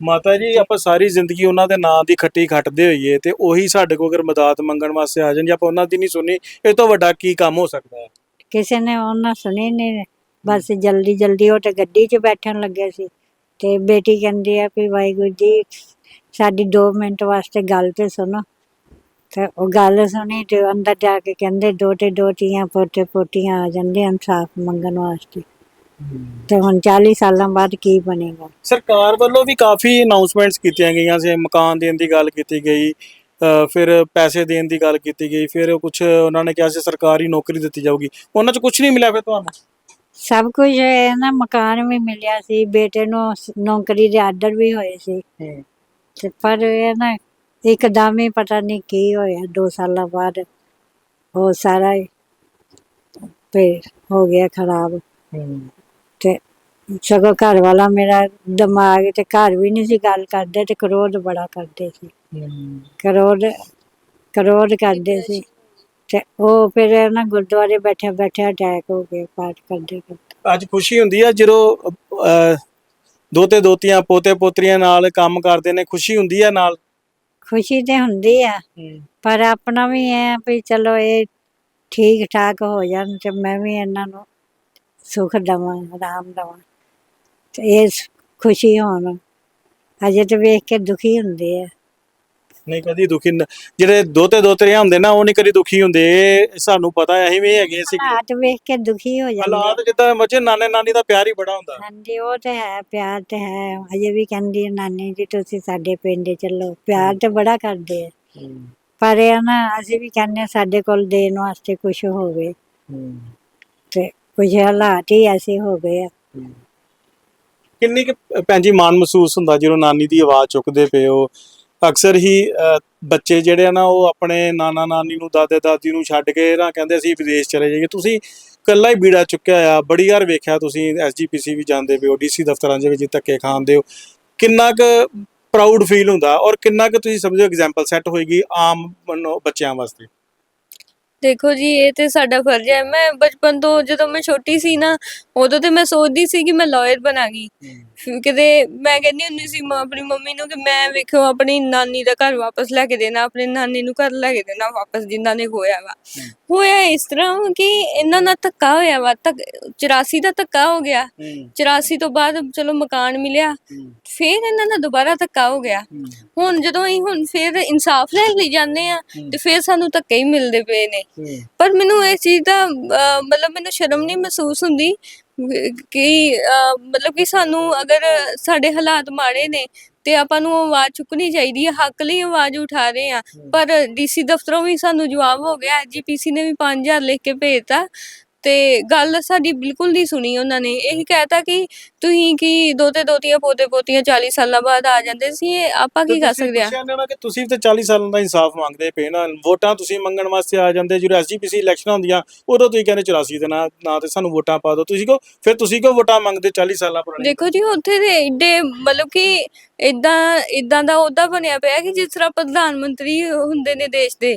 Speaker 1: ਮਾਤਾ ਜੀ ਆਪਾਂ ਸਾਰੀ ਜ਼ਿੰਦਗੀ ਉਹਨਾਂ ਦੇ ਨਾਂ ਦੀ ਖੱਟੀ ਖੱਟਦੇ ਹੋਈਏ ਤੇ ਉਹੀ ਸਾਡੇ ਕੋਲ ਅਗਰ ਮਦਦ ਮੰਗਣ ਵਾਸਤੇ ਆ ਜਾਣ ਜੇ ਆਪਾਂ ਉਹਨਾਂ ਦੀ ਨਹੀਂ ਸੁਣੀ ਇਹ ਤੋਂ ਵੱਡਾ ਕੀ ਕੰਮ ਹੋ ਸਕਦਾ ਹੈ?
Speaker 2: ਕਿਸੇ ਨੇ ਉਹਨਾਂ ਸੁਣੀ ਨਹੀਂ ਬਸ ਜਲਦੀ ਜਲਦੀ ਉਹ ਤੇ ਗੱਡੀ 'ਚ ਬੈਠਣ ਲੱਗੇ ਸੀ ਤੇ ਬੇਟੀ ਕਹਿੰਦੀ ਆ ਵੀ ਵਾਹਿਗੁਰੂ ਜੀ ਸਾਡੀ 2 ਮਿੰਟ ਵਾਸਤੇ ਗੱਲ ਤੇ ਸੁਣੋ। ਤੇ ਉਹ ਗੱਲ ਸੁਣੀ ਤੇ ਅੰਦਰ ਜਾ ਕੇ ਕਹਿੰਦੇ ਦੋ ਤੇ ਦੋ ਧੀਆਂ ਪੋਤੇ ਪੋਤੀਆਂ ਆ ਜਾਂਦੇ ਇਨਸਾਫ ਮੰਗਣ ਵਾਸਤੇ। ਤੇ ਹੁਣ 40 ਸਾਲਾਂ ਬਾਅਦ ਕੀ ਬਣੇਗਾ?
Speaker 1: ਸਰਕਾਰ ਵੱਲੋਂ ਵੀ ਕਾਫੀ ਅਨਾਉਂਸਮੈਂਟਸ ਕੀਤੀਆਂ ਗਈਆਂ ਸੀ ਮਕਾਨ ਦੇਣ ਦੀ ਗੱਲ ਕੀਤੀ ਗਈ ਫਿਰ ਪੈਸੇ ਦੇਣ ਦੀ ਗੱਲ ਕੀਤੀ ਗਈ ਫਿਰ ਕੁਝ ਉਹਨਾਂ ਨੇ ਕਿਹਾ ਸੀ ਸਰਕਾਰੀ ਨੌਕਰੀ ਦਿੱਤੀ ਜਾਊਗੀ। ਉਹਨਾਂ 'ਚ ਕੁਝ ਨਹੀਂ ਮਿਲਿਆ ਫਿਰ ਤੁਹਾਨੂੰ?
Speaker 2: ਸਭ ਕੁਝ ਹੈ ਨਾ ਮਕਾਨ ਵੀ ਮਿਲਿਆ ਸੀ ਬੇਟੇ ਨੂੰ ਨੌਕਰੀ ਦੇ ਆਰਡਰ ਵੀ ਹੋਏ ਸੀ। ਤੇ ਪਰ ਇਹ ਨਾ ਇੱਕਦਮ ਹੀ ਪਤਾ ਨਹੀਂ ਕੀ ਹੋਇਆ 2 ਸਾਲਾਂ ਬਾਅਦ ਉਹ ਸਾਰਾ ਹੀ ਤੇ ਹੋ ਗਿਆ ਖਰਾਬ। ਤੇ ਸਗੋਂ ਘਰ ਵਾਲਾ ਮੇਰਾ ਦਿਮਾਗ ਤੇ ਘਰ ਵੀ ਨਹੀਂ ਸੀ ਗੱਲ ਕਰਦੇ ਤੇ ਕਰੋਧ ਬੜਾ ਕਰਦੇ ਸੀ। ਕਰੋਧ ਕਰੋਧ ਕਰਦੇ ਸੀ ਤੇ ਉਹ ਫਿਰ ਨਾ ਗੁਰਦੁਆਰੇ ਬੈਠੇ ਬੈਠੇ ਅਟੈਕ ਹੋ ਗਏ ਪਾਠ ਕਰਦੇ ਕਰਦੇ।
Speaker 1: ਅੱਜ ਖੁਸ਼ੀ ਹੁੰਦੀ ਆ ਜਦੋਂ ਦੋਤੇ ਦੋਤੀਆਂ ਪੋਤੇ ਪੋਤਰੀਆਂ ਨਾਲ ਕੰਮ ਕਰਦੇ ਨੇ ਖੁਸ਼ੀ ਹੁੰਦੀ ਆ ਨਾਲ?
Speaker 2: ਖੁਸ਼ੀ ਤੇ ਹੁੰਦੀ ਆ। ਪਰ ਆਪਣਾ ਵੀ ਹੈ ਵੀ ਚਲੋ ਇਹ ਠੀਕ ਠਾਕ ਹੋ ਜਾਣ ਤੇ ਮੈਂ ਵੀ ਇਹਨਾਂ ਨੂੰ ਸੁਖ ਦਵਾਂ ਆਰਾਮ ਦਵਾਂ। ਤੇ ਇਹ ਖੁਸ਼ੀ ਹੋਣ ਅਜੇ ਤੇ ਵੇਖ ਕੇ ਦੁਖੀ ਹੁੰਦੇ ਆ।
Speaker 1: ਨਹੀਂ ਕਦੀ ਦੁਖੀ ਨ- ਜਿਹੜੇ ਦੋਤੇ ਦੋਤਰੀਆਂ ਹੁੰਦੇ ਨਾ ਉਹ ਨਹੀਂ ਕਦੀ ਦੁਖੀ ਹੁੰਦੇ। ਇਹ ਸਾਨੂੰ ਪਤਾ ਹੈ, ਅਸੀਂ ਵੀ ਹੈਗੇ ਸੀ
Speaker 2: ਹਾਲਾਤ ਵੇਖ ਕੇ ਦੁਖੀ ਹੋ ਜਾਂਦੇ
Speaker 1: ਹਾਲਾਤ ਜਿੱਦਾਂ ਬੱਚੇ ਨਾਨੇ ਨਾਨੀ ਦਾ ਪਿਆਰ ਹੀ ਬੜਾ ਹੁੰਦਾ।
Speaker 2: ਹਾਂਜੀ ਉਹ ਤੇ ਹੈ ਪਿਆਰ ਤੇ ਹੈ। ਅਜੇ ਵੀ ਕਹਿੰਦੀ ਹੈ ਨਾਨੀ ਜੀ ਤੁਸੀਂ ਸਾਡੇ ਪਿੰਡ ਚੱਲੋ। ਪਿਆਰ ਤੇ ਬੜਾ ਕਰਦੇ ਆ। ਪਰ ਇਹ ਆ ਨਾ ਅਸੀਂ ਵੀ ਕਹਿੰਦੇ ਹਾਂ ਸਾਡੇ ਕੋਲ ਦੇਣ ਵਾਸਤੇ ਕੁਝ ਹੋਵੇ। ਤੇ ਕੁਝ ਹਾਲਾਤ ਹੀ ਐਸੇ ਹੋ ਗਏ ਆ।
Speaker 1: ਕਿੰਨੀ ਕੁ ਭੈਣ ਜੀ ਮਾਣ ਮਹਿਸੂਸ ਹੁੰਦਾ ਜਦੋਂ ਨਾਨੀ ਦੀ ਆਵਾਜ਼ ਚੁੱਕਦੇ ਪਏ ਹੋ? ਅਕਸਰ ਹੀ ਬੱਚੇ ਜਿਹੜੇ ਆ ਨਾ ਉਹ ਆਪਣੇ ਨਾਨਾ ਨਾਨੀ ਨੂੰ ਦਾਦੇ ਦਾਦੀ ਨੂੰ ਛੱਡ ਕੇ ਨਾ ਕਹਿੰਦੇ ਅਸੀਂ ਵਿਦੇਸ਼ ਚਲੇ ਜਾਈਏ। ਤੁਸੀਂ ਕੱਲਾ ਹੀ ਬੀੜਾ ਚੁੱਕਿਆ ਆ ਬੜੀ ਵਾਰ ਵੇਖਿਆ ਤੁਸੀਂ ਐਸਜੀਪੀਸੀ ਵੀ ਜਾਂਦੇ ਪਿਓ ਡੀਸੀ ਦਫ਼ਤਰਾਂ ਦੇ ਵਿੱਚ ਧੱਕੇ ਖਾਂਦੇ ਹੋ। ਕਿੰਨਾ ਕੁ ਪ੍ਰਾਊਡ ਫੀਲ ਹੁੰਦਾ ਔਰ ਕਿੰਨਾ ਕੁ ਤੁਸੀਂ ਸਮਝੋ ਐਗਜ਼ਾਮਪਲ ਸੈੱਟ ਹੋਏਗੀ ਆਮ ਬੱਚਿਆਂ ਵਾਸਤੇ?
Speaker 3: ਦੇਖੋ ਜੀ ਇਹ ਤੇ ਸਾਡਾ ਫਰਜ਼ ਹੈ। ਮੈਂ ਬਚਪਨ ਤੋਂ ਜਦੋਂ ਮੈਂ ਛੋਟੀ ਸੀ ਨਾ ਉਦੋਂ ਤੇ ਮੈਂ ਸੋਚਦੀ ਸੀ ਕਿ ਮੈਂ ਲਾਇਰ ਬਣਾਂਗੀ ਕਿਤੇ ਮੈਂ ਕਹਿੰਦੀ ਹੁੰਦੀ ਸੀ ਮਾਂ ਆਪਣੀ ਮੰਮੀ ਨੂੰ ਕਿ ਮੈਂ ਵੇਖੋ ਆਪਣੀ ਨਾਨੀ ਦਾ ਘਰ ਵਾਪਸ ਲੈ ਕੇ ਦੇਣਾ ਆਪਣੀ ਨਾਨੀ ਨੂੰ ਘਰ ਲੈ ਕੇ ਦੇਣਾ ਵਾਪਸ ਜਿਨ੍ਹਾਂ ਨੇ ਹੋਇਆ ਵਾ। ਹੋਇਆ ਇਸ ਤਰ੍ਹਾਂ ਕਿ ਇਹਨਾਂ ਨਾਲ ਧੱਕਾ ਹੋਇਆ ਵਾ ਤੱਕ 84 ਦਾ ਧੱਕਾ ਹੋ ਗਿਆ। 84 ਤੋਂ ਬਾਅਦ ਚਲੋ ਮਕਾਨ ਮਿਲਿਆ ਫਿਰ ਇਹਨਾਂ ਦਾ ਦੁਬਾਰਾ ਧੱਕਾ ਹੋ ਗਿਆ। ਹੁਣ ਜਦੋਂ ਅਸੀਂ ਹੁਣ ਫਿਰ ਇਨਸਾਫ ਲੈਣ ਲਈ ਜਾਂਦੇ ਆ ਤੇ ਫਿਰ ਸਾਨੂੰ ਧੱਕੇ ਹੀ ਮਿਲਦੇ ਪਏ ਨੇ। ਪਰ ਮੈਨੂੰ ਇਸ ਚੀਜ਼ ਦਾ ਮਤਲਬ ਮੈਨੂੰ ਸ਼ਰਮ ਨਹੀਂ ਮਹਿਸੂਸ ਹੁੰਦੀ ਕਿ ਅਹ, ਮਤਲਬ ਕਿ ਸਾਨੂੰ ਅਗਰ ਸਾਡੇ ਹਾਲਾਤ ਮਾੜੇ ਨੇ ਤੇ ਆਪਾਂ ਨੂੰ ਆਵਾਜ਼ ਚੁੱਕਣੀ ਚਾਹੀਦੀ ਹੈ ਹੱਕ ਲਈ ਆਵਾਜ਼ ਉਠਾ ਰਹੇ ਆ ਪਰ ਡੀਸੀ ਦਫ਼ਤਰੋਂ ਵੀ ਸਾਨੂੰ ਜਵਾਬ ਹੋ ਗਿਆ ਐਜੀਪੀਸੀ ਨੇ ਵੀ 5000 ਲਿਖ ਕੇ ਭੇਜਤਾ ਤੇ ਗੱਲ ਸਾਡੀ ਬਿਲਕੁਲ ਨਹੀਂ ਸੁਣੀ ਉਹਨਾਂ ਨੇ। ਇਹੀ ਕਹਿਤਾ ਕਿ ਤੁਸੀਂ ਕੀ ਦੋਤੇ ਦੋਤੀਆਂ ਪੋਤੇ ਪੋਤੀਆਂ 40 ਸਾਲਾਂ ਬਾਅਦ ਆ ਜਾਂਦੇ ਸੀ ਇਹ ਆਪਾਂ ਕੀ ਕਰ ਸਕਦੇ ਆ?
Speaker 1: ਕਿ ਤੁਸੀਂ ਤੇ 40 ਸਾਲਾਂ ਦਾ ਇਨਸਾਫ ਮੰਗਦੇ ਪਏ ਨਾ ਵੋਟਾਂ ਤੁਸੀਂ ਮੰਗਣ ਵਾਸਤੇ ਆ ਜਾਂਦੇ ਜਦੋਂ ਐਸਜੀਪੀਸੀ ਇਲੈਕਸ਼ਨ ਹੁੰਦੀਆਂ ਉਦੋਂ ਤੁਸੀਂ ਕਹਿੰਦੇ 84 ਦੇ ਨਾਂ ਨਾਂ ਤੇ ਸਾਨੂੰ ਵੋਟਾਂ ਪਾ ਦਿਓ। ਤੁਸੀਂ ਕਹੋ ਫਿਰ ਤੁਸੀਂ ਕਿਉਂ ਵੋਟਾਂ ਮੰਗਦੇ 40 ਸਾਲਾਂ ਪੁਰਾਣੀ
Speaker 3: ਦੇਖੋ ਜੀ ਉੱਥੇ ਦੇ ਏਡੇ ਮਤਲਬ ਕਿ ਇਦਾਂ ਇਦਾਂ ਦਾ ਉਹਦਾ ਬਣਿਆ ਪਿਆ ਕਿ ਜਿਸ ਤਰ੍ਹਾਂ ਪ੍ਰਧਾਨ ਮੰਤਰੀ ਹੁੰਦੇ ਨੇ ਦੇਸ਼ ਦੇ।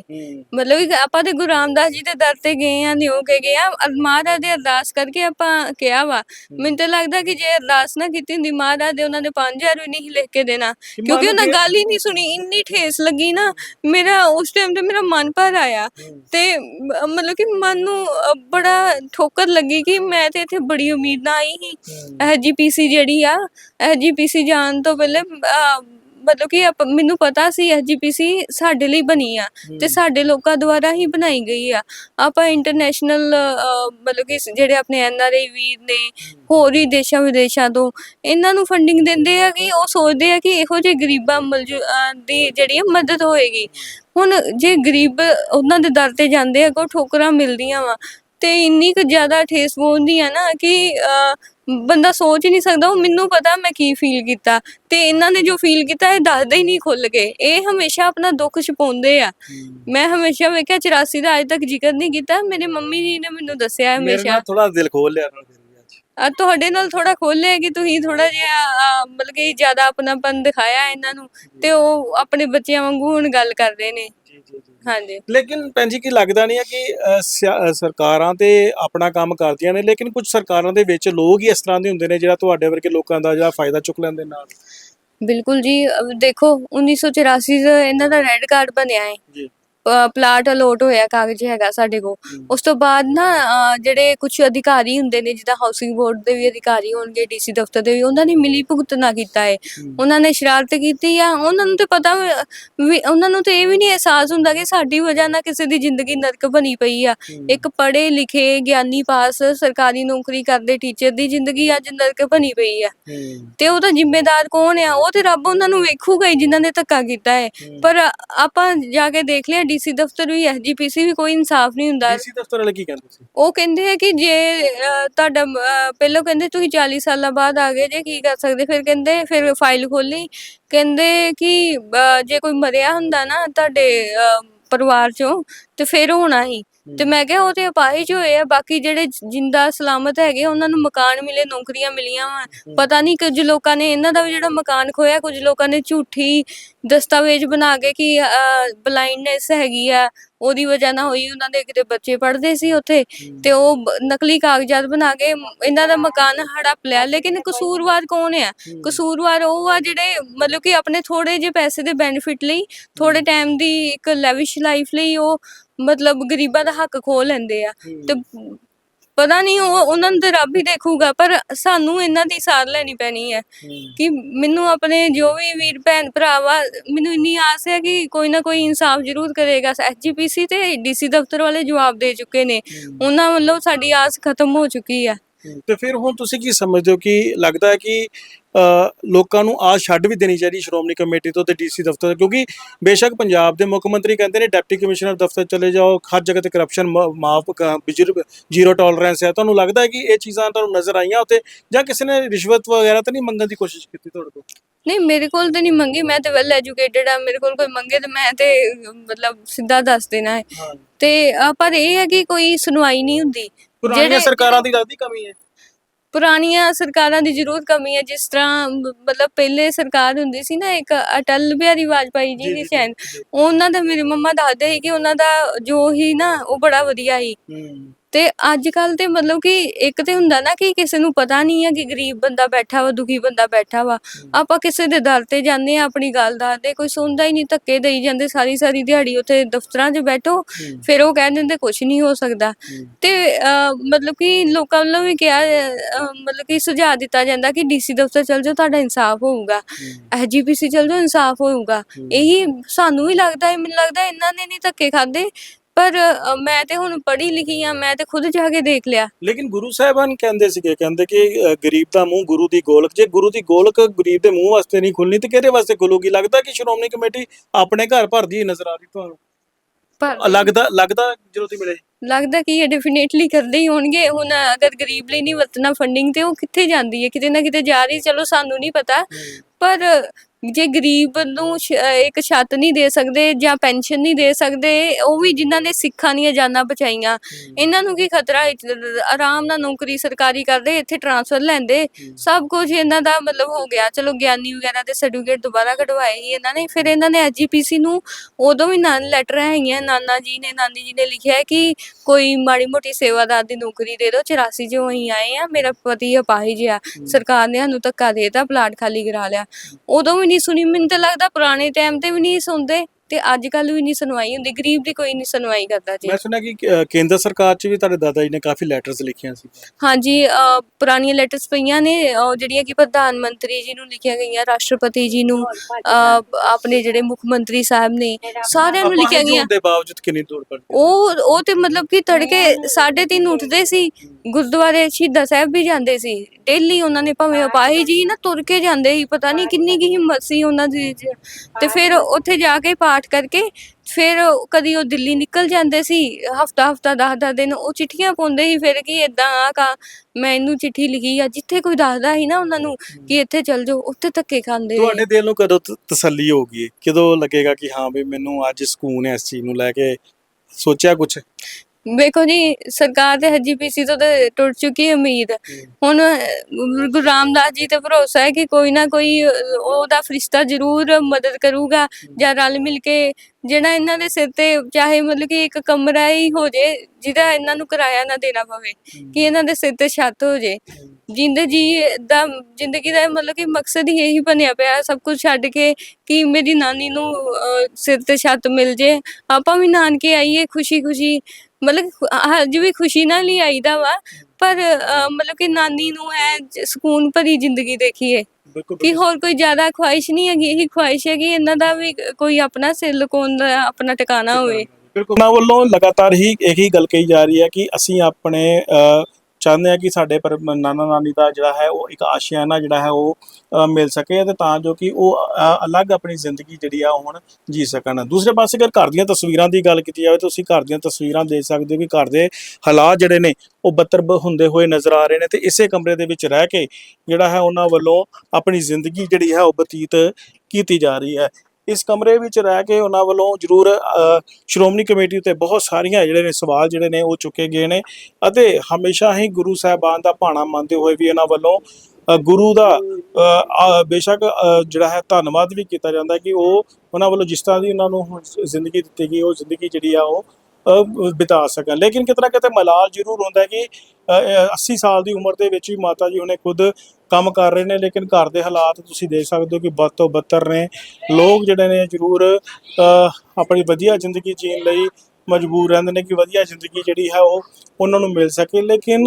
Speaker 3: ਮਤਲਬ ਕਿ ਆਪਾਂ ਤੇ ਗੁਰੂ ਰਾਮਦਾਸ ਜੀ ਦੇ ਦਰ ਤੇ ਗਏ ਆ ਨਿਉ ਕੇ ਗਏ ਆ ਮਹਾਰਾਜ ਦੇ ਅਰਦਾਸ ਕਰਕੇ ਆਪਾਂ ਕਿਹਾ ਵਾ। ਮੈਨੂੰ ਤਾਂ ਲੱਗਦਾ ਕਿ ਜੇ ਅਰਦਾਸ ਨਾ ਕੀਤੀ ਹੁੰਦੀ ਮਹਾਰਾਜ ਦੇ ਉਹਨਾਂ ਨੇ 5000 ਵੀ ਨਹੀਂ ਲਿਖ ਕੇ ਦੇਣਾ। ਕਿਉਂਕਿ ਉਹਨਾਂ ਗੱਲ ਹੀ ਨਹੀਂ ਸੁਣੀ ਇੰਨੀ ਠੇਸ ਲੱਗੀ ਨਾ। ਮੇਰਾ ਉਸ ਟਾਈਮ ਤੇ ਮੇਰਾ ਮਨ ਭਰ ਆਇਆ। ਤੇ ਮ- ਮਤਲਬ ਕਿ ਮਨ ਨੂੰ ਅ, ਬੜਾ ਠੋਕਰ ਲੱਗੀ ਕਿ ਮੈਂ ਤੇ ਇੱਥੇ ਬੜੀ ਉਮੀਦ ਨਾਲ ਆਈ ਸੀ। ਐਜੀਪੀਸੀ ਜਿਹੜੀ ਆ ਐਜੀਪੀਸੀ ਜਾਣ ਤੋਂ ਪਹਿਲੇ ਅ, ਮਤਲਬ ਕਿ ਆਪ- ਮੈਨੂੰ ਪਤਾ ਸੀ ਐਜੀਪੀਸੀ ਸਾਡੇ ਲਈ ਬਣੀ ਆ ਤੇ ਸਾਡੇ ਲੋਕਾਂ ਦੁਆਰਾ ਹੀ ਬਣਾਈ ਗਈ ਆ। ਆਪਾਂ ਇੰਟਰਨੈਸ਼ਨਲ ਮਤਲਬ ਕਿ ਜਿਹੜੇ ਆਪਣੇ ਐਨਆਰਆਈ ਵੀਰ ਨੇ ਹੋਰ ਵੀ ਦੇਸ਼ਾਂ ਵਿਦੇਸ਼ਾਂ ਤੋਂ ਇਹਨਾਂ ਨੂੰ ਫੰਡਿੰਗ ਦਿੰਦੇ ਆ ਕਿ ਉਹ ਸੋਚਦੇ ਆ ਕਿ ਇਹੋ ਜਿਹੇ ਗਰੀਬਾਂ ਮਲਜੂ ਅਹ ਦੀ ਜਿਹੜੀ ਆ ਮਦਦ ਹੋਏਗੀ। ਹੁਣ ਜੇ ਗਰੀਬ ਉਹਨਾਂ ਦੇ ਦਰ ਤੇ ਜਾਂਦੇ ਆ ਕੋ ਠੋਕਰਾਂ ਮਿਲਦੀਆਂ ਵਾ ਤੇ ਇੰਨੀ ਕੁ ਜ਼ਿਆਦਾ ਠੇਸ ਪਹੁੰਚਦੀ ਆ ਨਾ ਕਿ ਬੰਦਾ ਸੋਚ ਹੀ ਨਹੀਂ ਸਕਦਾ ਉਹ ਮੈਨੂੰ ਪਤਾ ਮੈਂ ਕੀ ਫੀਲ ਕੀਤਾ। ਤੇ ਇਹਨਾਂ ਨੇ ਜੋ ਫੀਲ ਕੀਤਾ ਇਹ ਦੱਸਦੇ ਹੀ ਨਹੀਂ ਖੁੱਲ ਕੇ। ਇਹ ਹਮੇਸ਼ਾ ਆਪਣਾ ਦੁੱਖ ਛੁਪਾਉਂਦੇ ਆ। ਮੈਂ ਹਮੇਸ਼ਾ ਵੇਖਿਆ 84 ਦਾ ਅੱਜ ਤੱਕ ਜ਼ਿਕਰ ਨਹੀਂ ਕੀਤਾ। ਮੇਰੇ ਮੰਮੀ ਜੀ ਨੇ ਮੈਨੂੰ ਦੱਸਿਆ ਹਮੇਸ਼ਾ।
Speaker 1: ਥੋੜਾ ਦਿਲ ਖੋਲ ਲਿਆ
Speaker 3: ਆ ਤੁਹਾਡੇ ਨਾਲ ਥੋੜਾ ਖੋਲਿਆ ਕਿ ਤੁਸੀਂ ਥੋੜਾ ਜਿਹਾ ਮਤਲਬ ਕਿ ਜ਼ਿਆਦਾ ਆਪਣਾਪਨ ਦਿਖਾਇਆ ਇਹਨਾਂ ਨੂੰ। ਤੇ ਉਹ ਆਪਣੇ ਬੱਚਿਆਂ ਵਾਂਗੂ ਹੁਣ ਗੱਲ ਕਰਦੇ ਨੇ। ਹਾਂਜੀ।
Speaker 1: ਲੇਕਿਨ ਭੈਣ ਜੀ ਕੀ ਲੱਗਦਾ ਨਹੀਂ ਹੈ ਕਿ ਅ, ਸਿਆ- ਅ, ਸਰਕਾਰਾਂ ਤੇ ਆਪਣਾ ਕੰਮ ਕਰਦੀਆਂ ਨੇ ਲੇਕਿਨ ਕੁਝ ਸਰਕਾਰਾਂ ਦੇ ਵਿੱਚ ਲੋਕ ਹੀ ਇਸ ਤਰ੍ਹਾਂ ਦੇ ਹੁੰਦੇ ਨੇ ਜਿਹੜਾ ਤੁਹਾਡੇ ਵਰਗੇ ਲੋਕਾਂ ਦਾ ਜਿਹੜਾ ਫਾਇਦਾ ਚੁੱਕ ਲੈਂਦੇ ਨਾਲ
Speaker 3: ਬਿਲਕੁਲ ਜੀ ਅਹ ਦੇਖੋ 1984 ਦਾ ਇਹਨਾਂ ਦਾ ਰੈੱਡ ਕਾਰਡ ਬਣਿਆ ਹੈ।
Speaker 1: ਜੀ।
Speaker 3: ਪਲਾਟ ਅਲੋਟ ਹੋਇਆ ਕਾਗਜ਼ ਹੈਗਾ ਸਾਡੇ ਕੋਲ। ਉਸ ਤੋਂ ਬਾਅਦ ਨਾ ਅਹ, ਜਿਹੜੇ ਕੁਝ ਅਧਿਕਾਰੀ ਹੁੰਦੇ ਨੇ ਜਿੱਦਾਂ ਹਾਊਸਿੰਗ ਬੋਰਡ ਦੇ ਵੀ ਅਧਿਕਾਰੀ ਹੋਣਗੇ ਡੀਸੀ ਦਫ਼ਤਰ ਦੇ ਵੀ ਉਹਨਾਂ ਨੇ ਮਿਲੀ ਭੁਗਤਣਾ ਕੀਤਾ ਹੈ। ਉਹਨਾਂ ਨੇ ਸ਼ਰਾਰਤ ਕੀਤੀ ਆ। ਉਹਨਾਂ ਨੂੰ ਤੇ ਪਤਾ ਵੀ- ਵੀ ਉਹਨਾਂ ਨੂੰ ਤੇ ਇਹ ਵੀ ਨਹੀਂ ਅਹਿਸਾਸ ਹੁੰਦਾ ਕਿ ਸਾਡੀ ਵਜ੍ਹਾ ਨਾਲ ਕਿਸੇ ਦੀ ਜ਼ਿੰਦਗੀ ਨਰਕ ਬਣੀ ਪਈ ਆ। ਇੱਕ ਪੜ੍ਹੇ ਲਿਖੇ ਗਿਆਨੀ ਪਾਸ ਸਰਕਾਰੀ ਨੌਕਰੀ ਕਰਦੇ ਟੀਚਰ ਦੀ ਜ਼ਿੰਦਗੀ ਅੱਜ ਨਰਕ ਬਣੀ ਪਈ ਆ। ਤੇ ਉਹਦਾ ਜ਼ਿੰਮੇਦਾਰ ਕੌਣ ਆ? ਉਹ ਤੇ ਰੱਬ ਉਹਨਾਂ ਨੂੰ ਵੇਖੂਗਾ ਹੀ ਜਿਨ੍ਹਾਂ ਨੇ ਧੱਕਾ ਕੀਤਾ ਹੈ। ਪਰ ਆਪਾਂ ਜਾ ਕੇ ਦੇਖ ਲਿਆ ਡੀਸੀ ਦਫ਼ਤਰ ਵੀ ਐਸਜੀਪੀਸੀ ਵੀ ਕੋਈ ਇਨਸਾਫ ਨਹੀਂ ਹੁੰਦਾ।
Speaker 1: ਡੀਸੀ ਦਫ਼ਤਰ ਵਾਲੇ ਕੀ ਕਹਿੰਦੇ ਸੀ?
Speaker 3: ਉਹ ਕਹਿੰਦੇ ਆ ਕਿ ਜੇ ਅਹ, ਤੁਹਾਡਾ ਅਹ, ਪਹਿਲਾਂ ਕਹਿੰਦੇ ਤੁਸੀਂ 40 ਸਾਲਾਂ ਬਾਅਦ ਆ ਗਏ ਜੇ ਕੀ ਕਰ ਸਕਦੇ? ਫਿਰ ਕਹਿੰਦੇ ਫਿਰ ਫਾਈਲ ਖੋਲੀ ਕਹਿੰਦੇ ਕਿ ਅਹ, ਜੇ ਕੋਈ ਮਰਿਆ ਹੁੰਦਾ ਨਾ ਤੁਹਾਡੇ ਅਹ, ਪਰਿਵਾਰ ਚੋਂ ਤੇ ਫਿਰ ਹੋਣਾ ਹੀ। ਤੇ ਮੈਂ ਕਿਹਾ ਉਹ ਤੇ ਅਪਾਹਿਜ ਹੋਏ ਆ ਬਾਕੀ ਜਿਹੜੇ ਜਿੰਦਾ ਸਲਾਮਤ ਹੈਗੇ ਉਹਨਾਂ ਨੂੰ ਮਕਾਨ ਮਿਲੇ ਨੌਕਰੀਆਂ ਮਿਲੀਆਂ ਵਾ। ਪਤਾ ਨਹੀਂ ਕੁਝ ਲੋਕਾਂ ਨੇ ਇਹਨਾਂ ਦਾ ਵੀ ਜਿਹੜਾ ਮਕਾਨ ਖੋਇਆ ਕੁਝ ਲੋਕਾਂ ਨੇ ਝੂਠੀ ਦਸਤਾਵੇਜ਼ ਬਣਾ ਕੇ ਕਿ ਬਲਾਈਂਡਨੈਸ ਹੈਗੀ ਆ ਉਹਦੀ ਵਜ੍ਹਾ ਨਾਲ ਹੋਈ ਉਹਨਾਂ ਦੇ ਕਿਤੇ ਬੱਚੇ ਪੜ੍ਹਦੇ ਸੀ ਉੱਥੇ ਤੇ ਉਹ ਬ- ਨਕਲੀ ਕਾਗਜ਼ਾਤ ਬਣਾ ਕੇ ਇਹਨਾਂ ਦਾ ਮਕਾਨ ਹੜਪ ਲਿਆ। ਲੇਕਿਨ ਕਸੂਰਵਾਰ ਕੌਣ ਆ? ਕਸੂਰਵਾਰ ਉਹ ਆ ਜਿਹੜੇ ਮਤਲਬ ਕਿ ਆਪਣੇ ਥੋੜੇ ਜਿਹੇ ਪੈਸੇ ਦੇ ਬੈਨੀਫਿਟ ਲਈ ਥੋੜੇ ਟਾਈਮ ਦੀ ਇੱਕ ਲੈਵਿਸ਼ ਲਾਈਫ ਲਈ ਉਹ ਮਤਲਬ ਗਰੀਬਾਂ ਦਾ ਹੱਕ ਖੋਹ ਲੈਂਦੇ ਆ। ਤੇ ਪਤਾ ਨਹੀਂ ਉਹ ਉਹਨਾਂ ਨੂੰ ਤੇ ਰੱਬ ਹੀ ਦੇਖੂਗਾ ਪਰ ਸਾਨੂੰ ਇਹਨਾਂ ਦੀ ਸਾਰ ਲੈਣੀ ਪੈਣੀ ਹੈ। ਕਿ ਮੈਨੂੰ ਆਪਣੇ ਜੋ ਵੀ ਵੀਰ ਭੈਣ ਭਰਾ ਵਾ ਮੈਨੂੰ ਇੰਨੀ ਆਸ ਹੈ ਕਿ ਕੋਈ ਨਾ ਕੋਈ ਇਨਸਾਫ ਜ਼ਰੂਰ ਕਰੇਗਾ। ਐਸਜੀਪੀਸੀ ਤੇ ਡੀਸੀ ਦਫ਼ਤਰ ਵਾਲੇ ਜਵਾਬ ਦੇ ਚੁੱਕੇ ਨੇ। ਉਹਨਾਂ ਵੱਲੋਂ ਸਾਡੀ ਆਸ ਖਤਮ ਹੋ ਚੁੱਕੀ ਆ
Speaker 1: ਤੇ ਫਿਰ ਹੁਣ ਤੁਸੀਂ ਕੀ ਸਮਝਦੇ ਹੋ ਕਿ ਲੱਗਦਾ ਹੈ ਕਿ ਲੋਕਾਂ ਨੂੰ ਆ ਛੱਡ ਵੀ ਦੇਣੀ ਚਾਹੀਦੀ ਸ਼੍ਰੋਮਣੀ ਕਮੇਟੀ ਤੋਂ ਤੇ ਡੀਸੀ ਦਫ਼ਤਰ ਕਿਉਂਕਿ ਬੇਸ਼ੱਕ ਪੰਜਾਬ ਦੇ ਮੁੱਖ ਮੰਤਰੀ ਕਹਿੰਦੇ ਨੇ ਡਿਪਟੀ ਕਮਿਸ਼ਨਰ ਦਫ਼ਤਰ ਚਲੇ ਜਾਓ ਹਰ ਜਗ੍ਹਾ ਤੇ ਕਰਪਸ਼ਨ ਮਾਫ ਜ਼ੀਰੋ ਟੋਲਰੈਂਸ ਹੈ। ਤੁਹਾਨੂੰ ਲੱਗਦਾ ਹੈ ਕਿ ਇਹ ਚੀਜ਼ਾਂ ਤੁਹਾਨੂੰ ਨਜ਼ਰ ਆਈਆਂ ਉੱਤੇ ਜਾਂ ਕਿਸੇ ਨੇ ਰਿਸ਼ਵਤ ਵਗੈਰਾ ਤਾਂ ਨਹੀਂ ਮੰਗਣ ਦੀ ਕੋਸ਼ਿਸ਼ ਕੀਤੀ ਤੁਹਾਡੇ ਤੋਂ
Speaker 3: ਨਹੀਂ ਮੇਰੇ ਕੋਲ ਤੇ ਨਹੀਂ ਮੰਗੀ। ਮੈਂ ਤੇ ਵੈਲ ਐਜੂਕੇਟਡ ਆ ਮੇਰੇ ਕੋਲ ਕੋਈ ਮੰਗੇ ਤੇ ਮੈਂ ਤੇ ਮਤਲਬ ਸਿੱਧਾ ਦੱਸ ਦੇਣਾ ਹੈ। ਤੇ ਪਰ ਇਹ ਹੈ ਕਿ ਕੋਈ ਸੁਣਵਾਈ ਨਹੀਂ ਹੁੰਦੀ।
Speaker 1: ਪੁਰਾਣੀਆਂ
Speaker 3: ਜਿਹੜੇ-
Speaker 1: ਸਰਕਾਰਾਂ ਦੀ ਲੱਗਦੀ ਕਮੀ ਹੈ।
Speaker 3: ਪੁਰਾਣੀਆਂ ਸਰਕਾਰਾਂ ਦੀ ਜ਼ਰੂਰ ਕਮੀ ਹੈ ਜਿਸ ਤਰ੍ਹਾਂ ਮ- ਮਤਲਬ ਪਹਿਲੇ ਸਰਕਾਰ ਹੁੰਦੀ ਸੀ ਨਾ ਇੱਕ ਅਟਲ ਬਿਹਾਰੀ ਵਾਜਪਾਈ ਜੀ ਦੀ ਸ਼ਾਇਦ ਉਹਨਾਂ ਦਾ ਮੇਰੇ ਮੰਮਾ ਦੱਸਦੇ ਸੀ ਕਿ ਉਹਨਾਂ ਦਾ ਜੋ ਹੀ ਨਾ ਉਹ ਬੜਾ ਵਧੀਆ ਸੀ।
Speaker 1: ਹੂੰ।
Speaker 3: ਤੇ ਅੱਜ ਕੱਲ ਤੇ ਮਤਲਬ ਕਿ ਇੱਕ ਤੇ ਹੁੰਦਾ ਨਾ ਕਿ ਕਿਸੇ ਨੂੰ ਪਤਾ ਨਹੀਂ ਹੈ ਕਿ ਗਰੀਬ ਬੰਦਾ ਬੈਠਾ ਵਾ ਦੁਖੀ ਬੰਦਾ ਬੈਠਾ ਵਾ। ਆਪਾਂ ਕਿਸੇ ਦੇ ਦਰ ਤੇ ਜਾਂਦੇ ਆ ਆਪਣੀ ਗੱਲ ਦੱਸਦੇ ਕੋਈ ਸੁਣਦਾ ਹੀ ਨਹੀਂ ਧੱਕੇ ਦੇਈ ਜਾਂਦੇ ਸਾਰੀ ਸਾਰੀ ਦਿਹਾੜੀ ਉੱਥੇ ਦਫ਼ਤਰਾਂ 'ਚ ਬੈਠੋ ਫਿਰ ਉਹ ਕਹਿ ਦਿੰਦੇ ਕੁਝ ਨਹੀਂ ਹੋ ਸਕਦਾ। ਤੇ ਅਹ, ਮਤਲਬ ਕਿ ਲੋਕਾਂ ਵੱਲੋਂ ਵੀ ਕਿਹਾ ਅਹ, ਮਤਲਬ ਕਿ ਸੁਝਾਅ ਦਿੱਤਾ ਜਾਂਦਾ ਕਿ ਡੀਸੀ ਦਫ਼ਤਰ ਚਲ ਜਾਓ ਤੁਹਾਡਾ ਇਨਸਾਫ ਹੋਊਗਾ। ਐਸਜੀਪੀਸੀ ਚਲ ਜਾਓ ਇਨਸਾਫ ਹੋਊਗਾ। ਇਹੀ ਸਾਨੂੰ ਵੀ ਲੱਗਦਾ ਹੈ ਮੈਨੂੰ ਲੱਗਦਾ ਇਹਨਾਂ ਨੇ ਨਹੀਂ ਧੱਕੇ ਖਾਦੇ ਪਰ ਮੈਂ ਤੇ ਹੁਣ ਪੜ੍ਹੀ ਲਿਖੀ ਆ ਮੈਂ ਤੇ ਖੁਦ ਜਾ ਕੇ ਦੇਖ ਲਿਆ।
Speaker 1: ਲੇਕਿਨ ਗੁਰੂ ਸਾਹਿਬਾਨ ਕਹਿੰਦੇ ਸੀਗੇ ਕਹਿੰਦੇ ਕਿ ਅ, ਗਰੀਬ ਦਾ ਮੂੰਹ ਗੁਰੂ ਦੀ ਗੋਲਕ ਜੇ ਗੁਰੂ ਦੀ ਗੋਲਕ ਗਰੀਬ ਦੇ ਮੂੰਹ ਵਾਸਤੇ ਨਹੀਂ ਖੁੱਲਣੀ ਤੇ ਕਿਹਦੇ ਵਾਸਤੇ ਖੁੱਲੂਗੀ ਲੱਗਦਾ ਕਿ ਸ਼੍ਰੋਮਣੀ ਕਮੇਟੀ ਆਪਣੇ ਘਰ ਭਰਦੀ ਹੀ ਨਜ਼ਰ ਆ ਰਹੀ ਤੁਹਾਨੂੰ?
Speaker 3: ਪਰ
Speaker 1: ਅ, ਲੱਗਦਾ ਲੱਗਦਾ ਜ਼ਰੂਰਤ ਹੀ ਮਿਲੇ?
Speaker 3: ਲੱਗਦਾ ਕਿ ਇਹ ਡੈਫੀਨੇਟਲੀ ਕਰਦੇ ਹੀ ਹੋਣਗੇ। ਹੁਣ ਅਗਰ ਗਰੀਬ ਲਈ ਨਹੀਂ ਵਰਤਣਾ ਫੰਡਿੰਗ ਤੇ ਉਹ ਕਿੱਥੇ ਜਾਂਦੀ ਹੈ? ਕਿਤੇ ਨਾ ਕਿਤੇ ਜਾ ਰਹੀ ਚਲੋ ਸਾਨੂੰ ਨਹੀਂ ਪਤਾ। ਪਰ ਜੇ ਗਰੀਬ ਨੂੰ ਅਹ ਇੱਕ ਛੱਤ ਨਹੀਂ ਦੇ ਸਕਦੇ ਜਾਂ ਪੈਨਸ਼ਨ ਨਹੀਂ ਦੇ ਸਕਦੇ ਉਹ ਵੀ ਜਿਨ੍ਹਾਂ ਨੇ ਸਿੱਖਾਂ ਦੀਆਂ ਜਾਨਾਂ ਬਚਾਈਆਂ। ਇਹਨਾਂ ਨੂੰ ਕੀ ਖਤਰਾ ਹੈ? ਆਰਾਮ ਨਾਲ ਨੌਕਰੀ ਸਰਕਾਰੀ ਕਰਦੇ ਇੱਥੇ ਟ੍ਰਾਂਸਫਰ ਲੈਂਦੇ। ਸਭ ਕੁਝ ਇਹਨਾਂ ਦਾ ਮਤਲਬ ਹੋ ਗਿਆ। ਚਲੋ ਗਿਆਨੀ ਵਗੈਰਾ ਦੇ ਸਰਟੀਫਿਕੇਟ ਦੁਬਾਰਾ ਕਢਵਾਏ ਹੀ ਇਹਨਾਂ ਨੇ ਫਿਰ ਇਹਨਾਂ ਨੇ ਐਜੀਪੀਸੀ ਨੂੰ ਉਦੋਂ ਵੀ ਨਾਲ ਲੈਟਰ ਹੈਗੀਆਂ ਨਾਨਾ ਜੀ ਨੇ ਨਾਨੀ ਜੀ ਨੇ ਲਿਖਿਆ ਹੈ ਕਿ ਕੋਈ ਮਾੜੀ ਮੋਟੀ ਸੇਵਾਦਾਰ ਦੀ ਨੌਕਰੀ ਦੇ ਦਿਓ 84 ਜੋ ਅਸੀਂ ਆਏ ਆ ਮੇਰਾ ਪਤੀ ਅਪਾਹਿਜ ਆ। ਸਰਕਾਰ ਨੇ ਸਾਨੂੰ ਧੱਕਾ ਦੇਤਾ ਪਲਾਟ ਖਾਲੀ ਕਰਾ ਲਿਆ। ਉਦੋਂ ਵੀ ਨਹੀਂ ਸੁਣੀ ਮੈਨੂੰ ਤਾਂ ਲੱਗਦਾ ਪੁਰਾਣੇ ਟਾਈਮ ਤੇ ਵੀ ਨਹੀਂ ਸੁਣਦੇ। ਤੇ ਅੱਜ ਕੱਲ ਵੀ ਨਹੀਂ ਸੁਣਵਾਈ ਹੁੰਦੀ ਗਰੀਬ ਦੀ ਕੋਈ ਨਹੀਂ ਸੁਣਵਾਈ ਕਰਦਾ ਜੀ।
Speaker 1: ਮੈਂ ਸੁਣਿਆ ਕਿ ਅ, ਕੇਂਦਰ ਸਰਕਾਰ 'ਚ ਵੀ ਤੁਹਾਡੇ ਦਾਦਾ ਜੀ ਨੇ ਕਾਫੀ ਲੈਟਰਸ ਲਿਖੀਆਂ ਸੀ।
Speaker 3: ਹਾਂਜੀ ਅਹ ਪੁਰਾਣੀਆਂ ਲੈਟਰਸ ਪਈਆਂ ਨੇ ਅਹ ਜਿਹੜੀਆਂ ਕਿ ਪ੍ਰਧਾਨ ਮੰਤਰੀ ਜੀ ਨੂੰ ਲਿਖੀਆਂ ਗਈਆਂ ਰਾਸ਼ਟਰਪਤੀ ਜੀ ਨੂੰ ਆਪਣੇ ਜਿਹੜੇ ਮੁੱਖ ਮੰਤਰੀ ਸਾਹਿਬ ਨੇ ਸਾਰਿਆਂ ਨੂੰ ਲਿਖੀਆਂ ਗਈਆਂ।
Speaker 1: ਦੇ ਬਾਵਜੂਦ ਕਿੰਨੀ ਦੂਰ ਪਰ
Speaker 3: ਉਹ ਉਹ ਤੇ ਮਤਲਬ ਕਿ ਤੜਕੇ 3:30 ਉੱਠਦੇ ਸੀ ਗੁਰਦੁਆਰੇ ਸ਼ਹੀਦਾਂ ਸਾਹਿਬ ਵੀ ਜਾਂਦੇ ਸੀ। ਡੇਲੀ ਉਹਨਾਂ ਨੇ ਭਾਵੇਂ ਅਪਾਹੀ ਜੀ ਨਾ ਤੁਰ ਕੇ ਜਾਂਦੇ ਸੀ ਪਤਾ ਨਹੀਂ ਕਿੰਨੀ ਕੀ ਹਿੰਮਤ ਸੀ ਉਹਨਾਂ ਦੀ। ਤੇ ਫਿਰ ਉੱਥੇ ਜਾ ਕੇ ਪਾਠ ਕਰਕੇ ਫਿਰ ਉਹ- ਕਦੀ ਉਹ ਦਿੱਲੀ ਨਿਕਲ ਜਾਂਦੇ ਸੀ ਹਫਤਾ ਹਫਤਾ 10-10 ਦਿਨ ਉਹ ਚਿੱਠੀਆਂ ਪਾਉਂਦੇ ਸੀ ਫਿਰ ਕਿ ਇਦਾਂ ਆ ਕਾ ਮੈਂ ਇਹਨੂੰ ਚਿੱਠੀ ਲਿਖੀ ਆ ਜਿੱਥੇ ਕੋਈ ਦੱਸਦਾ ਸੀ ਨਾ ਉਹਨਾਂ ਨੂੰ ਕਿ ਇੱਥੇ ਚੱਲ ਜਾਓ ਉੱਥੇ ਧੱਕੇ ਖਾਂਦੇ ਰਹੇ।
Speaker 1: ਤੁਹਾਡੇ ਦਿਲ ਨੂੰ ਕਦੋਂ ਤ- ਤਸੱਲੀ ਹੋਊਗੀ ਕਦੋਂ ਲੱਗੇਗਾ ਕਿ ਹਾਂ ਵੀ ਮੈਨੂੰ ਅੱਜ ਸਕੂਨ ਹੈ ਇਸ ਚੀਜ਼ ਨੂੰ ਲੈ ਕੇ ਸੋਚਿਆ ਕੁਝ
Speaker 3: ਵੇਖੋ ਜੀ, ਸਰਕਾਰ ਤੇ ਐਜੀਪੀਸੀ ਤੋਂ ਤੇ ਟੁੱਟ ਚੁੱਕੀ ਹੈ ਉਮੀਦ। ਹੁਣ ਗੁਰੂ ਰਾਮਦਾਸ ਜੀ ਤੇ ਭਰੋਸਾ ਹੈ ਕਿ ਕੋਈ ਨਾ ਕੋਈ ਉਹਦਾ ਫਰਿਸ਼ਤਾ ਜ਼ਰੂਰ ਮਦਦ ਕਰੂਗਾ ਜਾਂ ਰਲ ਮਿਲ ਕੇ ਜਿਹੜਾ ਇਹਨਾਂ ਦੇ ਸਿਰ ਤੇ ਚਾਹੇ ਮਤਲਬ ਕਿ ਇੱਕ ਕਮਰਾ ਹੀ ਹੋ ਜੇ, ਜਿਹਦਾ ਇਹਨਾਂ ਨੂੰ ਕਿਰਾਇਆ ਨਾ ਦੇਣਾ ਪਵੇ, ਕਿ ਇਹਨਾਂ ਦੇ ਸਿਰ ਤੇ ਛੱਤ ਹੋ ਜੇ। ਜਿੰਦੇ ਜੀ ਦਾ ਜ਼ਿੰਦਗੀ ਦਾ ਮਤਲਬ ਕਿ ਮਕਸਦ ਹੀ ਇਹੀ ਬਣਿਆ ਪਿਆ, ਸਭ ਕੁਝ ਛੱਡ ਕੇ ਕਿ ਮੇਰੀ ਨਾਨੀ ਨੂੰ ਸਿਰ ਤੇ ਛੱਤ ਮਿਲ ਜੇ। ਆਪਾਂ ਵੀ ਨਾਨਕੇ ਆਈਏ ਖੁਸ਼ੀ ਖੁਸ਼ੀ ਮਤਲਬ ਅੱਜ ਵੀ ਖੁਸ਼ੀ ਨਾਲ ਹੀ ਆਈਦਾ ਵਾ ਪਰ ਅਹ, ਮਤਲਬ ਕਿ ਨਾਨੀ ਨੂੰ ਐ ਜ- ਸਕੂਨ ਭਰੀ ਜ਼ਿੰਦਗੀ ਦੇਖੀਏ।
Speaker 1: ਬਿਲਕੁਲ
Speaker 3: ਕਿ ਹੋਰ ਕੋਈ ਜ਼ਿਆਦਾ ਖੁਆਇਸ਼ ਨਹੀਂ ਹੈਗੀ ਇਹੀ ਖੁਆਇਸ਼ ਹੈ ਕਿ ਇਹਨਾਂ ਦਾ ਵੀ ਕੋਈ ਆਪਣਾ ਸਿਰ ਲੁਕਾਉਣ ਦਾ ਆਪਣਾ ਟਿਕਾਣਾ ਹੋਵੇ।
Speaker 1: ਬਿਲਕੁਲ। ਉਹਨਾਂ ਵੱਲੋਂ ਲਗਾਤਾਰ ਹੀ ਇਹੀ ਗੱਲ ਕਹੀ ਜਾ ਰਹੀ ਹੈ ਕਿ ਅਸੀਂ ਆਪਣੇ ਚਾਹੁੰਦੇ ਹਾਂ ਕਿ ਸਾਡੇ ਪਰ ਨਾਨਾ ਨਾਨੀ ਦਾ ਜਿਹੜਾ ਹੈ ਉਹ ਇੱਕ ਆਸ਼ਿਆਨਾ ਜਿਹੜਾ ਹੈ ਉਹ ਮਿਲ ਸਕੇ ਤੇ ਤਾਂ ਜੋ ਕਿ ਉਹ ਅਲੱਗ ਆਪਣੀ ਜ਼ਿੰਦਗੀ ਜਿਹੜੀ ਆ ਉਹ ਹੁਣ ਜੀ ਸਕਣ। ਦੂਸਰੇ ਪਾਸੇ ਅਗਰ ਘਰ ਦੀਆਂ ਤਸਵੀਰਾਂ ਦੀ ਗੱਲ ਕੀਤੀ ਜਾਵੇ ਤਾਂ ਤੁਸੀਂ ਘਰ ਦੀਆਂ ਤਸਵੀਰਾਂ ਦੇਖ ਸਕਦੇ ਹੋ ਕਿ ਘਰ ਦੇ ਹਾਲਾਤ ਜਿਹੜੇ ਨੇ ਉਹ ਬੱਤਰ ਹੁੰਦੇ ਹੋਏ ਨਜ਼ਰ ਆ ਰਹੇ ਨੇ ਤੇ ਇਸੇ ਕਮਰੇ ਦੇ ਵਿੱਚ ਰਹਿ ਕੇ ਜਿਹੜਾ ਹੈ ਉਹਨਾਂ ਵੱਲੋਂ ਆਪਣੀ ਜ਼ਿੰਦਗੀ ਜਿਹੜੀ ਹੈ ਉਹ ਬਤੀਤ ਕੀਤੀ ਜਾ ਰਹੀ ਹੈ। ਇਸ ਕਮਰੇ ਵਿੱਚ ਰਹਿ ਕੇ ਉਹਨਾਂ ਵੱਲੋਂ ਜ਼ਰੂਰ ਸ਼੍ਰੋਮਣੀ ਕਮੇਟੀ ਉੱਤੇ ਬਹੁਤ ਸਾਰੀਆਂ ਜਿਹੜੇ ਨੇ ਸਵਾਲ ਜਿਹੜੇ ਨੇ ਉਹ ਚੁੱਕੇ ਗਏ ਨੇ ਅਤੇ ਹਮੇਸ਼ਾ ਹੀ ਗੁਰੂ ਸਾਹਿਬਾਨ ਦਾ ਭਾਣਾ ਮੰਨਦੇ ਹੋਏ ਵੀ ਇਹਨਾਂ ਵੱਲੋਂ ਗੁਰੂ ਦਾ ਬੇਸ਼ੱਕ ਜਿਹੜਾ ਹੈ ਧੰਨਵਾਦ ਵੀ ਕੀਤਾ ਜਾਂਦਾ ਕਿ ਉਹ ਉਹਨਾਂ ਵੱਲੋਂ ਜਿਸ ਤਰ੍ਹਾਂ ਦੀ ਉਹਨਾਂ ਨੂੰ ਹੁਣ ਜ਼ਿੰਦਗੀ ਦਿੱਤੀ ਗਈ, ਉਹ ਜ਼ਿੰਦਗੀ ਜਿਹੜੀ ਆ ਉਹ ਬਿਤਾ ਸਕਣ। ਲੇਕਿਨ ਕਿਤਨਾ ਕਿਤੇ ਮਲਾਲ ਜ਼ਰੂਰ ਹੁੰਦਾ ਕਿ ਅ, 80 ਸਾਲ ਦੀ ਉਮਰ ਦੇ ਵਿੱਚ ਵੀ ਮਾਤਾ ਜੀ ਹੁਣੇ ਖੁਦ ਕੰਮ ਕਰ ਰਹੇ ਨੇ ਲੇਕਿਨ ਘਰ ਦੇ ਹਾਲਾਤ ਤੁਸੀਂ ਦੇਖ ਸਕਦੇ ਹੋ ਕਿ ਬਦ ਤੋਂ ਬੱਤਰ ਨੇ। ਲੋਕ ਜਿਹੜੇ ਨੇ ਜ਼ਰੂਰ ਆਪਣੀ ਵਧੀਆ ਜ਼ਿੰਦਗੀ ਜੀਣ ਲਈ ਮਜਬੂਰ ਰਹਿੰਦੇ ਨੇ ਕਿ ਵਧੀਆ ਜ਼ਿੰਦਗੀ ਜਿਹੜੀ ਹੈ ਉਹ ਉਹਨਾਂ ਨੂੰ ਮਿਲ ਸਕੇ। ਲੇਕਿਨ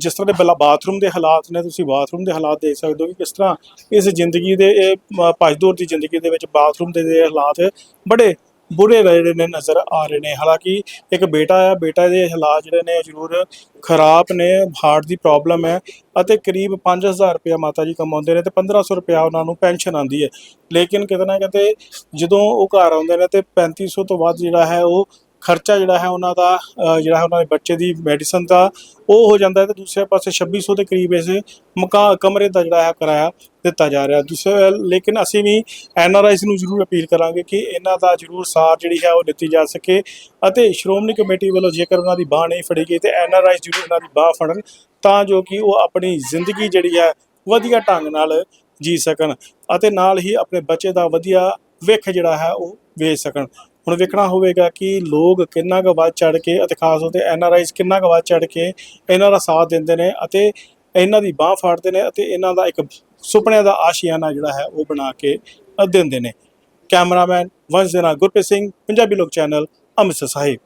Speaker 1: ਜਿਸ ਤਰ੍ਹਾਂ ਦੇ ਬਲਾ ਬਾਥਰੂਮ ਦੇ ਹਾਲਾਤ ਨੇ ਤੁਸੀਂ ਬਾਥਰੂਮ ਦੇ ਹਾਲਾਤ ਦੇਖ ਸਕਦੇ ਹੋ ਕਿ ਕਿਸ ਤਰ੍ਹਾਂ ਇਸ ਜ਼ਿੰਦਗੀ ਦੇ ਇਹ ਮ- ਦੀ ਜ਼ਿੰਦਗੀ ਦੇ ਵਿੱਚ ਬਾਥਰੂਮ ਦੇ ਹਾਲਾਤ ਬੜੇ ਬੁਰੇ ਜਿਹੜੇ ਨੇ ਨਜ਼ਰ ਆ ਰਹੇ ਨੇ। ਹਾਲਾਂਕਿ ਇੱਕ ਬੇਟਾ ਆ ਬੇਟਾ ਦੇ ਹਾਲਾਤ ਜਿਹੜੇ ਨੇ ਜ਼ਰੂਰ ਖਰਾਬ ਨੇ, ਹਾਰਟ ਦੀ ਪ੍ਰੋਬਲਮ ਹੈ ਅਤੇ ਕਰੀਬ 5000 ਰੁਪਇਆ ਮਾਤਾ ਜੀ ਕਮਾਉਂਦੇ ਨੇ ਤੇ 1500 ਰੁਪਇਆ ਉਹਨਾਂ ਨੂੰ ਪੈਨਸ਼ਨ ਆਉਂਦੀ ਹੈ। ਲੇਕਿਨ ਕਿਤੇ ਨਾ ਕਿਤੇ ਜਦੋਂ ਉਹ ਘਰ ਆਉਂਦੇ ਨੇ ਤੇ 3500 ਤੋਂ ਵੱਧ ਜਿਹੜਾ ਹੈ ਉਹ ਖਰਚਾ ਜਿਹੜਾ ਹੈ ਉਹਨਾਂ ਦਾ ਜਿਹੜਾ ਹੈ ਉਹਨਾਂ ਦੇ ਬੱਚੇ ਦੀ ਮੈਡੀਸਨ ਦਾ, ਉਹ ਹੋ ਜਾਂਦਾ ਹੈ ਤੇ ਦੂਸਰੇ ਪਾਸੇ 2600 ਦੇ ਕਰੀਬ ਇਸ ਮਕਾ, ਕਮਰੇ ਦਾ ਜਿਹੜਾ ਹੈ ਕਿਰਾਇਆ ਦਿੱਤਾ ਜਾ ਰਿਹਾ। ਦੂਸਰੇ, ਲੇਕਿਨ ਅਸੀਂ ਵੀ ਐਨਆਰਆਈਜ਼ ਨੂੰ ਜ਼ਰੂਰ ਅਪੀਲ ਕਰਾਂਗੇ ਕਿ ਇਹਨਾਂ ਦਾ ਜ਼ਰੂਰ ਸਾਰ ਜਿਹੜੀ ਹੈ ਉਹ ਦਿੱਤੀ ਜਾ ਸਕੇ ਅਤੇ ਸ਼੍ਰੋਮਣੀ ਕਮੇਟੀ ਵੱਲੋਂ ਜੇਕਰ ਉਹਨਾਂ ਦੀ ਬਾਹ ਨਹੀਂ ਫੜੀ ਗਈ ਤੇ ਆਈਸ ਜ਼ਰੂਰ ਉਹਨਾਂ ਦੀ ਬਾਹ ਫੜਨ ਤਾਂ ਜੋ ਕਿ ਉਹ ਆਪਣੀ ਜ਼ਿੰਦਗੀ ਜਿਹੜੀ ਹੈ ਵਧੀਆ ਢੰਗ ਨਾਲ ਜੀ ਸਕਣ ਅਤੇ ਨਾਲ ਹੀ ਆਪਣੇ ਬੱਚੇ ਦਾ ਵਧੀਆ ਵਿੱਖ ਜਿਹੜਾ ਹੈ ਉਹ ਵੇਚ ਸਕਣ। ਹੁਣ ਵੇਖਣਾ ਹੋਵੇਗਾ ਕਿ ਲੋਕ ਕਿੰਨਾ ਕੁ ਵੱਧ ਚੜ ਕੇ ਅਤੇ ਖਾਸ ਤੌਰ ਤੇ ਆਈਜ਼ ਕਿੰਨਾ ਕੁ ਵੱਧ ਚੜ ਕੇ ਇਹਨਾਂ ਦਾ ਸਾਥ ਦਿੰਦੇ ਨੇ ਅਤੇ ਇਹਨਾਂ ਦੀ ਬਾਹ ਫਾੜਦੇ ਨੇ ਅਤੇ ਇਹਨਾਂ ਦਾ ਇੱਕ ਸੁਪਨਿਆਂ ਦਾ ਆਸ਼ੀਆਨਾ ਜਿਹੜਾ ਹੈ ਉਹ ਬਣਾ ਕੇ ਦਿੰਦੇ ਨੇ। ਕੈਮਰਾਮੈਨ ਵੰਸ਼ ਦੇ ਨਾਲ ਗੁਰਪ੍ਰੀਤ ਸਿੰਘ, ਪੰਜਾਬੀ ਲੋਕ ਚੈਨਲ ਅੰਮ੍ਰਿਤਸਰ ਸਾਹਿਬ।